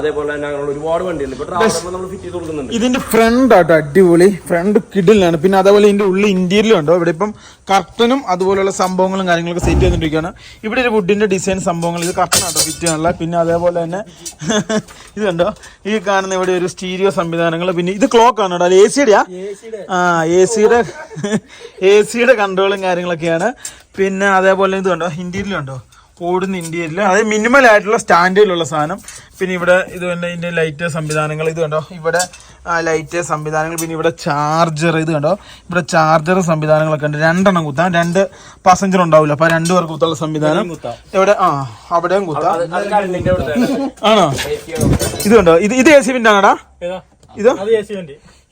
അതേപോലെ തന്നെ അങ്ങനെ ഒരുപാട് വണ്ടികൾ ഇപ്പൊ ട്രാവലർ നമ്മൾ ഫിറ്റ് ചെയ്ത് കൊടുക്കുന്നുണ്ട്. ഇതിന്റെ ഫ്രണ്ട് ആട്ടോ അടിപൊളി. ഫ്രണ്ട് കിഡിലാണ് പിന്നെ അതേപോലെ ഇതിന്റെ ഉള്ളിൽ ഇന്റീരിയലും ഉണ്ടോ? ഇവിടെ ഇപ്പം കർട്ടനും അതുപോലെയുള്ള സംഭവങ്ങളും കാര്യങ്ങളൊക്കെ സെറ്റ് ചെയ്തിട്ടിരിക്കുകയാണ് ഇവിടെ ഒരു വുഡിന്റെ ഡിസൈൻ സംഭവങ്ങൾ. ഇത് കർട്ടൻ ആട്ടോ ഫിറ്റ് ചെയ്യാനുള്ള പിന്നെ അതേപോലെ തന്നെ ഇത് കണ്ടോ? ഈ കാണുന്ന ഇവിടെ ഒരു സ്റ്റീരിയോ സംവിധാനങ്ങൾ. പിന്നെ ഇത് ക്ലോക്ക് ആണ് കേട്ടോ എ സിയുടെ ആ എ സിയുടെ എ സിയുടെ കൺട്രോളും കാര്യങ്ങളൊക്കെയാണ്. പിന്നെ അതേപോലെ ഇത് കണ്ടോ ഇന്റീരിയലും ഓടുന്ന ഇന്ത്യയിൽ അതായത് മിനിമൽ ആയിട്ടുള്ള സ്റ്റാൻഡേർഡിലുള്ള സാധനം. പിന്നെ ഇവിടെ ഇത് തന്നെ ഇതിന്റെ ലൈറ്റ് സംവിധാനങ്ങൾ ഇത് കണ്ടോ? ഇവിടെ ലൈറ്റ് സംവിധാനങ്ങൾ പിന്നെ ഇവിടെ ചാർജർ ഇത് കണ്ടോ? ഇവിടെ ചാർജർ സംവിധാനങ്ങളൊക്കെ ഉണ്ട്. രണ്ടെണ്ണം കുത്താം. രണ്ട് പാസഞ്ചർ ഉണ്ടാവില്ല. അപ്പൊ രണ്ടു പേർക്ക് കുത്താനുള്ള സംവിധാനം. ഇവിടെ ആ അവിടെയും കുത്താം. ആണോ? ഇത് കണ്ടോ? ഇത് ഇത് എ സി വിന്റെ ആണോടാ? ഇത്?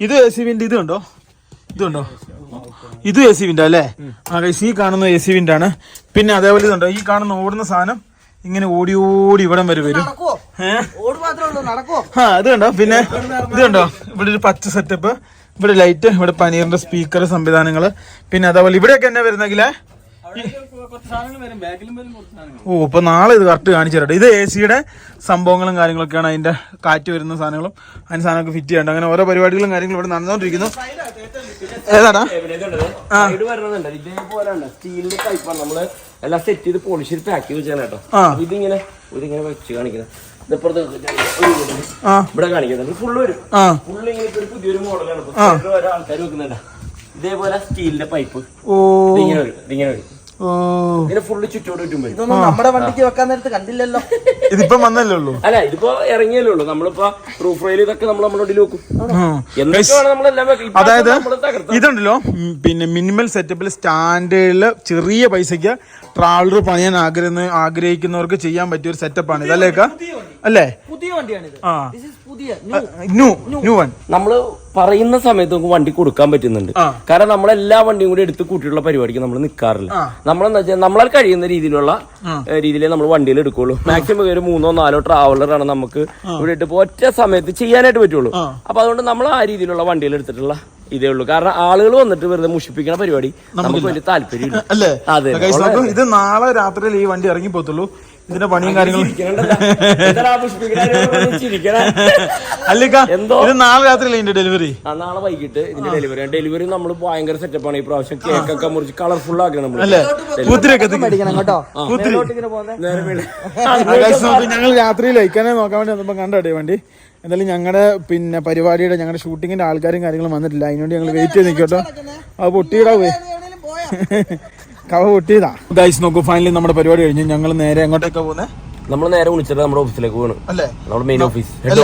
ഇത് എ സി വിന്റെ ഇത് കണ്ടോ? ഇത് ഇതും എ സി വിൻഡോ അല്ലേ? ആ guys, ഈ കാണുന്ന എ സി വിന്റെ ആണ്. പിന്നെ അതേപോലെ ഇതുണ്ടോ? ഈ കാണുന്ന ഓടുന്ന സാധനം ഇങ്ങനെ ഓടി ഓടി ഇവിടം വരെ വരും. ആ ഇത് കണ്ടോ പിന്നെ ഇത് കണ്ടോ ഇവിടെ ഒരു പച്ച സെറ്റപ്പ് ഇവിടെ ലൈറ്റ് ഇവിടെ പനീറിന്റെ സ്പീക്കർ സംവിധാനങ്ങൾ പിന്നെ അതേപോലെ ഇവിടെയൊക്കെ എന്നാ വരുന്നെങ്കിലേ? ഓ ഇപ്പൊ നാളെ ഇത് കറക്റ്റ് കാണിച്ചു തരട്ടെ. ഇത് എ സിയുടെ സംഭവങ്ങളും കാര്യങ്ങളൊക്കെയാണ് അതിന്റെ കാറ്റ് വരുന്ന സാധനങ്ങളും. അതിന് സാധനമൊക്കെ ഫിറ്റ് ചെയ്യണ്ട അങ്ങനെ ഓരോ പരിപാടികളും കാര്യങ്ങളും ഇവിടെ നടന്നുകൊണ്ടിരിക്കുന്നു. ഏതാടാ? സൈഡ് വരണതുണ്ട് ഇതേപോലെ സ്റ്റീലിന്റെ പൈപ്പാണ് നമ്മൾ എല്ലാം സെറ്റ് ചെയ്ത് പോളിഷ് ചെയ്ത് പാക്ക് ചെയ്ത് വെച്ചാണ് കേട്ടോ. ആ. ഇതിങ്ങനെ ഇതിങ്ങനെ വെച്ച് കാണിക്കുന്നത് ഇവിടെ കാണിക്കുന്നുണ്ട്. ഫുള്ള് വരും. ഫുള്ള് ഇങ്ങനെ പുതിയൊരു മോഡലാണ് ആൾക്കാർ വെക്കുന്നുണ്ട്. ഇതേപോലെ സ്റ്റീലിന്റെ പൈപ്പ് ഓ. ഇതിങ്ങനെ വരും. ഇതിങ്ങനെ വരും. ഇങ്ങനെ ഫുള്ള് ചുറ്റോട് ചുറ്റും വരും ഇതൊന്നും നമ്മുടെ വണ്ടിക്ക് വെക്കാൻ നേരത്ത് കണ്ടില്ലല്ലോ. ഇതിപ്പം വന്നല്ലേ ഉള്ളൂ. അല്ല ഇതിപ്പോ ഇറങ്ങിയല്ലേ ഉള്ളൂ. നമ്മളിപ്പോ പ്രൂഫ് റെയിൽ ഇതൊക്കെ നമ്മൾ നമ്മുടെ വണ്ടിയിൽ വെക്കും. എന്തൊക്കെയാണ് നമ്മളെല്ലാം വെക്കും. ഇപ്പൊ അതായത് നമ്മൾ തകർത്ത ഇതുണ്ടല്ലോ പിന്നെ മിനിമൽ സെറ്റപ്പിൽ സ്റ്റാൻഡേർഡിൽ ചെറിയ പൈസയ്ക്ക് ട്രാവലർ പണിയാൻ ആഗ്രഹ ആഗ്രഹിക്കുന്നവർക്ക് ചെയ്യാൻ പറ്റിയ ഒരു സെറ്റപ്പാണ് ഇതല്ലേക്ക അല്ലേ? പുതിയ വണ്ടിയാണിത്. ആ. This പുതിയ ന്യൂ ന്യൂ വൺ നമ്മൾ പറയുന്ന സമയത്ത് നമുക്ക് വണ്ടി കൊടുക്കാൻ പറ്റുന്നുണ്ട്. കാരണം നമ്മളെല്ലാ വണ്ടിയും കൂടി എടുത്ത് കൂട്ടിയുള്ള പരിപാടിക്ക് നമ്മൾ നിൽക്കാറില്ല നമ്മളെന്താ വെച്ചാൽ നമ്മളാൽ കഴിയുന്ന രീതിയിലുള്ള രീതിയിലേ നമ്മൾ വണ്ടിയിൽ എടുക്കുള്ളൂ. മാക്സിമം ഒരു മൂന്നോ നാലോ ട്രാവലറാണ് നമുക്ക് ഇവിടെ ഇട്ട് ഒറ്റ സമയത്ത് ചെയ്യാനായിട്ട് പറ്റുള്ളൂ. അപ്പൊ അതുകൊണ്ട് നമ്മൾ ആ രീതിയിലുള്ള വണ്ടിയിൽ എടുത്തിട്ടുള്ള ഇതേ ഉള്ളൂ. കാരണം ആളുകൾ വന്നിട്ട് വെറുതെ മുഷിപ്പിക്കുന്ന പരിപാടി നമുക്ക് വലിയ അല്ലേ? അതെ നോക്കൂ, ഇത് നാളെ രാത്രിയിൽ ഈ വണ്ടി ഇറങ്ങി പോത്തുള്ളൂ ഇതിന്റെ പണിയും കാര്യങ്ങളും അല്ലേക്ക എന്തോ? ഇത് നാളെ രാത്രിയിലെ ഇതിന്റെ ഡെലിവറി നാളെ വൈകിട്ട് ഇതിന്റെ ഡെലിവറി ഡെലിവറി നമ്മൾ ഭയങ്കര ആണ്. ഈ പ്രാവശ്യം കേക്കൊക്കെ മുറിച്ച് കളർഫുൾ ആക്കണം നമ്മൾ ഞങ്ങൾ രാത്രിയിൽ ലൈക്കാനെ നോക്കാൻ വേണ്ടി വന്നപ്പോ കണ്ടോട്ടെ വണ്ടി? എന്തായാലും ഞങ്ങളുടെ പിന്നെ പരിപാടിയുടെ ഞങ്ങളുടെ ഷൂട്ടിങ്ങിന്റെ ആൾക്കാരും കാര്യങ്ങളും വന്നിട്ടില്ല. അതിനുവേണ്ടി ഞങ്ങൾ വെയിറ്റ് ചെയ്ത് നിൽക്കട്ടോ അത് പൊട്ടിയിടാവേ. പോയാ? കവ പൊട്ടിയതാ. ഗൈസ് നോക്കൂ ഫൈനലി നമ്മുടെ പരിപാടി കഴിഞ്ഞു. ഞങ്ങൾ നേരെ എങ്ങോട്ടേക്കാ പോകുന്നത് നമ്മൾ നേരെ വിളിച്ചിട്ട് നമ്മുടെ ഓഫീസിലേക്ക് പോകണം അല്ലേ? നമ്മുടെ മെയിൻ ഓഫീസ് ഹെഡ്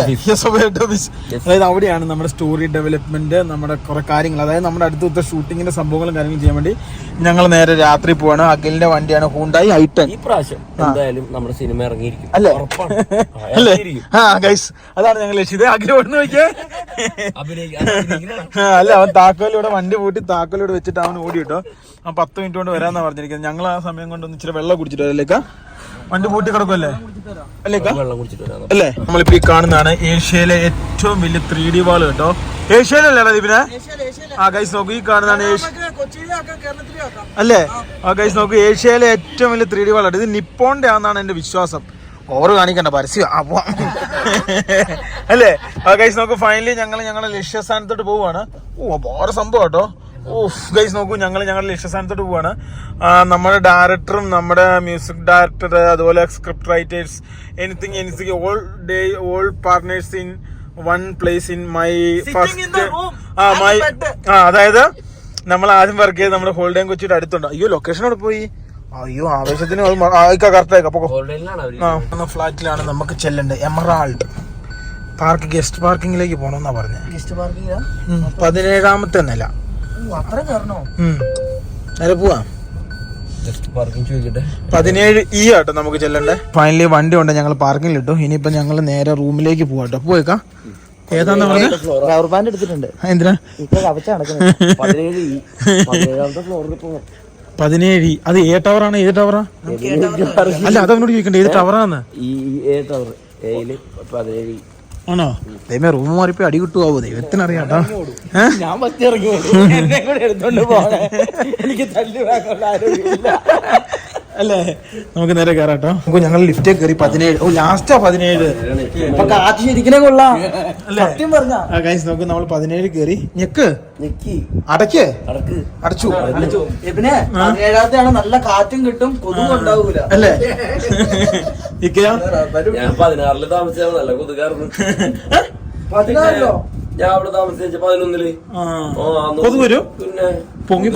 ഓഫീസ്. അതായത് അവിടെയാണ് നമ്മുടെ സ്റ്റോറി ഡെവലപ്മെന്റ് നമ്മുടെ കുറെ കാര്യങ്ങൾ. അതായത് നമ്മുടെ അടുത്ത ഷൂട്ടിങ്ങിന്റെ സംഭവങ്ങളും കാര്യങ്ങളും ചെയ്യാൻ വേണ്ടി ഞങ്ങൾ നേരെ രാത്രി പോവാണ്. അഖിലിന്റെ വണ്ടിയാണ് ഹൂണ്ടായി ഐട്ടൻ ഈ പ്രാവശ്യം എന്തായാലും നമ്മുടെ സിനിമ ഇറങ്ങിയിരിക്കും. അല്ലേ? അല്ലേ. ആ ഗൈസ് അതാണ് ഞങ്ങൾ ലക്ഷ്യത് അഖിൽ ഓടുന്ന നോക്കിയേ. അഭിനയിക്ക- അല്ല? അവൻ താക്കോലിവിടെ വണ്ടി പൂട്ടി താക്കോലിവിടെ വെച്ചിട്ട് അവൻ ഓടി കിട്ടോ ആ പത്ത് മിനിറ്റ് കൊണ്ട് വരാന്നാ പറഞ്ഞിരിക്കുന്നത്. ഞങ്ങൾ ആ സമയം കൊണ്ട് ഒന്ന് ഇച്ചിരി വെള്ളം കുടിച്ചിട്ട് അതിലേക്കാ വണ്ടി പൂട്ടി കിടക്കുമല്ലേ അല്ലേ അല്ലേ? നമ്മളിപ്പോ ഈ കാണുന്നതാണ് ഏഷ്യയിലെ ഏറ്റവും വലിയ ത്രീ ഡി വാൾ കേട്ടോ. ഏഷ്യയിലല്ലേ ദീപിനെ? ആ ഗൈസ് നോക്കൂ ഈ കാണുന്നതാണ് ഏഷ്യ അല്ലേ? ആ. ഗൈസ് നോക്കൂ ഏഷ്യയിലെ ഏറ്റവും വലിയ ത്രീ ഡി വാൾ ഇത് നിപ്പോണിന്റെ ആണെന്നാണ് എന്റെ വിശ്വാസം. ഓവർ കാണിക്കണ്ട പരസ്യം. ആ, പോവാം. അല്ലേ? ആ ഗൈസ് നോക്കൂ ഫൈനലി ഞങ്ങൾ ഞങ്ങളുടെ ലക്ഷ്യസ്ഥാനത്തോട്ട് പോവാണ് ഓ വേറെ സംഭവം കേട്ടോ. ഓ ഗൈസ് നോക്കൂ ഞങ്ങൾ ഞങ്ങളുടെ ലക്ഷ്യസ്ഥാനത്തോട്ട് പോവാണ്. നമ്മുടെ ഡയറക്ടറും നമ്മുടെ മ്യൂസിക് ഡയറക്ടർ അതുപോലെ script writers anything anything all day all partners in one place in my first ah my ah അതായത് നമ്മൾ ആദ്യം വർക്ക് ചെയ്ത് നമ്മുടെ ഹോൾഡേ കൊച്ചിയുടെ അടുത്തുണ്ട്. അയ്യോ ലൊക്കേഷൻ അവിടെ പോയി? അയ്യോ ആവേശത്തിന് കറക്റ്റ് ആയിക്കാം അപ്പൊ ഹോളിഡേയിലാണ് അവർ ആ. ഫ്ലാറ്റിലാണ് നമുക്ക് ചെല്ലേണ്ടത്. എമറാൾഡ് പാർക്ക് ഗസ്റ്റ് പാർക്കിംഗിലേക്ക് പോകണമെന്നാ പറഞ്ഞത് ഗസ്റ്റ് പാർക്കിംഗ് പതിനേഴാമത്തെ നില. അത്ര കയറണോ. നേരെ പോവാം. പതിനേഴ് ഈ ആട്ടോ നമുക്ക് ചെല്ലണ്ടേ. ഫൈനലി വണ്ടി ഉണ്ട് ഞങ്ങൾ പാർക്കിംഗിൽ ഇട്ടു. ഇനിയിപ്പോ ഞങ്ങൾ നേരെ റൂമിലേക്ക് പോവാട്ടോ. പോയേക്കാം? ഏതാന്ന് പറഞ്ഞ? റബ്ബർ ബാൻഡ് എടുത്തിട്ടുണ്ട്. എന്തിനാ? ഇപ്പൊ കവച്ച നടക്കുന്നത് പതിനേഴ് അത് ഏ ടവറാണ് ഏത് ടവറാ അല്ല അതവനോട് ചോദിക്കണ്ടേ? ഏത് ടവറാന്ന് ഈ എ ടവർ പതിനേഴ് ഈ. ആണോ? ദൈവമേ റൂം മാറിപ്പോ അടി കിട്ടുവോ? ദൈവത്തിന് അറിയാട്ടോ. ഞാൻ പത്തി ഇറങ്ങി. എന്നെ കൂടെ എടുത്തോണ്ട് പോണേ. എനിക്ക് തല്ലു വാങ്ങാനുള്ള ആരോഗ്യമില്ല. അല്ലേ? നമുക്ക് നേരെ കേറാട്ടോ. നമുക്ക് ഞങ്ങൾ ലിഫ്റ്റേ കയറി പതിനേഴ് ഓ ലാസ്റ്റാ പതിനേഴ്. കാറ്റ് ശരിക്കും കൊള്ളാം. സത്യം പറഞ്ഞ. നമുക്ക് നമ്മൾ പതിനേഴ് കയറി ഞെക്ക്. അടക്ക്. അടച്ചു. പിന്നെ പതിനേഴാമത്തെയാണ് നല്ല കാറ്റും കിട്ടും കൊതുകും ഉണ്ടാവൂല. അല്ലേ? ഇക്കയാ? ഞാൻ പതിനാറിൽ താമസിച്ചാൽ നല്ല കൊതുകാർന്ന് പതിനാറിലോ? ഞാൻ അവിടെ താമസിച്ച പതിനൊന്നിൽ. കൊതുക് വരും? പിന്നെ പൊങ്ങി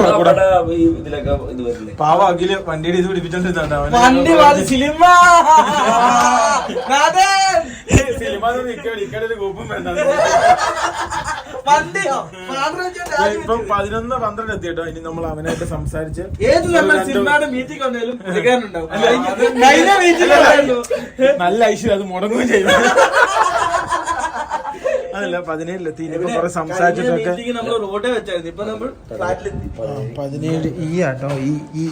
ഇതിലൊക്കെ ഇത് വരില്ലേ പാവ അഖിൽ വണ്ടിയുടെ ഇത് പിടിപ്പിച്ചോണ്ടിരുന്നാ വണ്ടി മാറി സിനിമ. നാഥൻ! വണ്ടിയോ മാത്രം വെച്ചോണ്ട് ആദ്യം ഇപ്പം പതിനൊന്ന് പന്ത്രണ്ട് എത്തിട്ടോ ഇനി നമ്മൾ അവനായിട്ട് സംസാരിച്ച് ഏത് നമ്മൾ സിനിമയുടെ മീറ്റിംഗ് വന്നാലും കഴിഞ്ഞ നല്ല ഐശ്വര്യം അത് മുടങ്ങുകയും ചെയ്തു. അതല്ല പതിനേഴിലെത്തി. ഇനിയിപ്പോ കുറെ സംസാരിച്ചിട്ടൊക്കെ നമ്മൾ റോഡേ വെച്ചായിരുന്നു. ഇപ്പൊ നമ്മൾ ഫ്ലാറ്റിലെത്തി പതിനേഴ് ഈ ആട്ടോ ഈ ഈ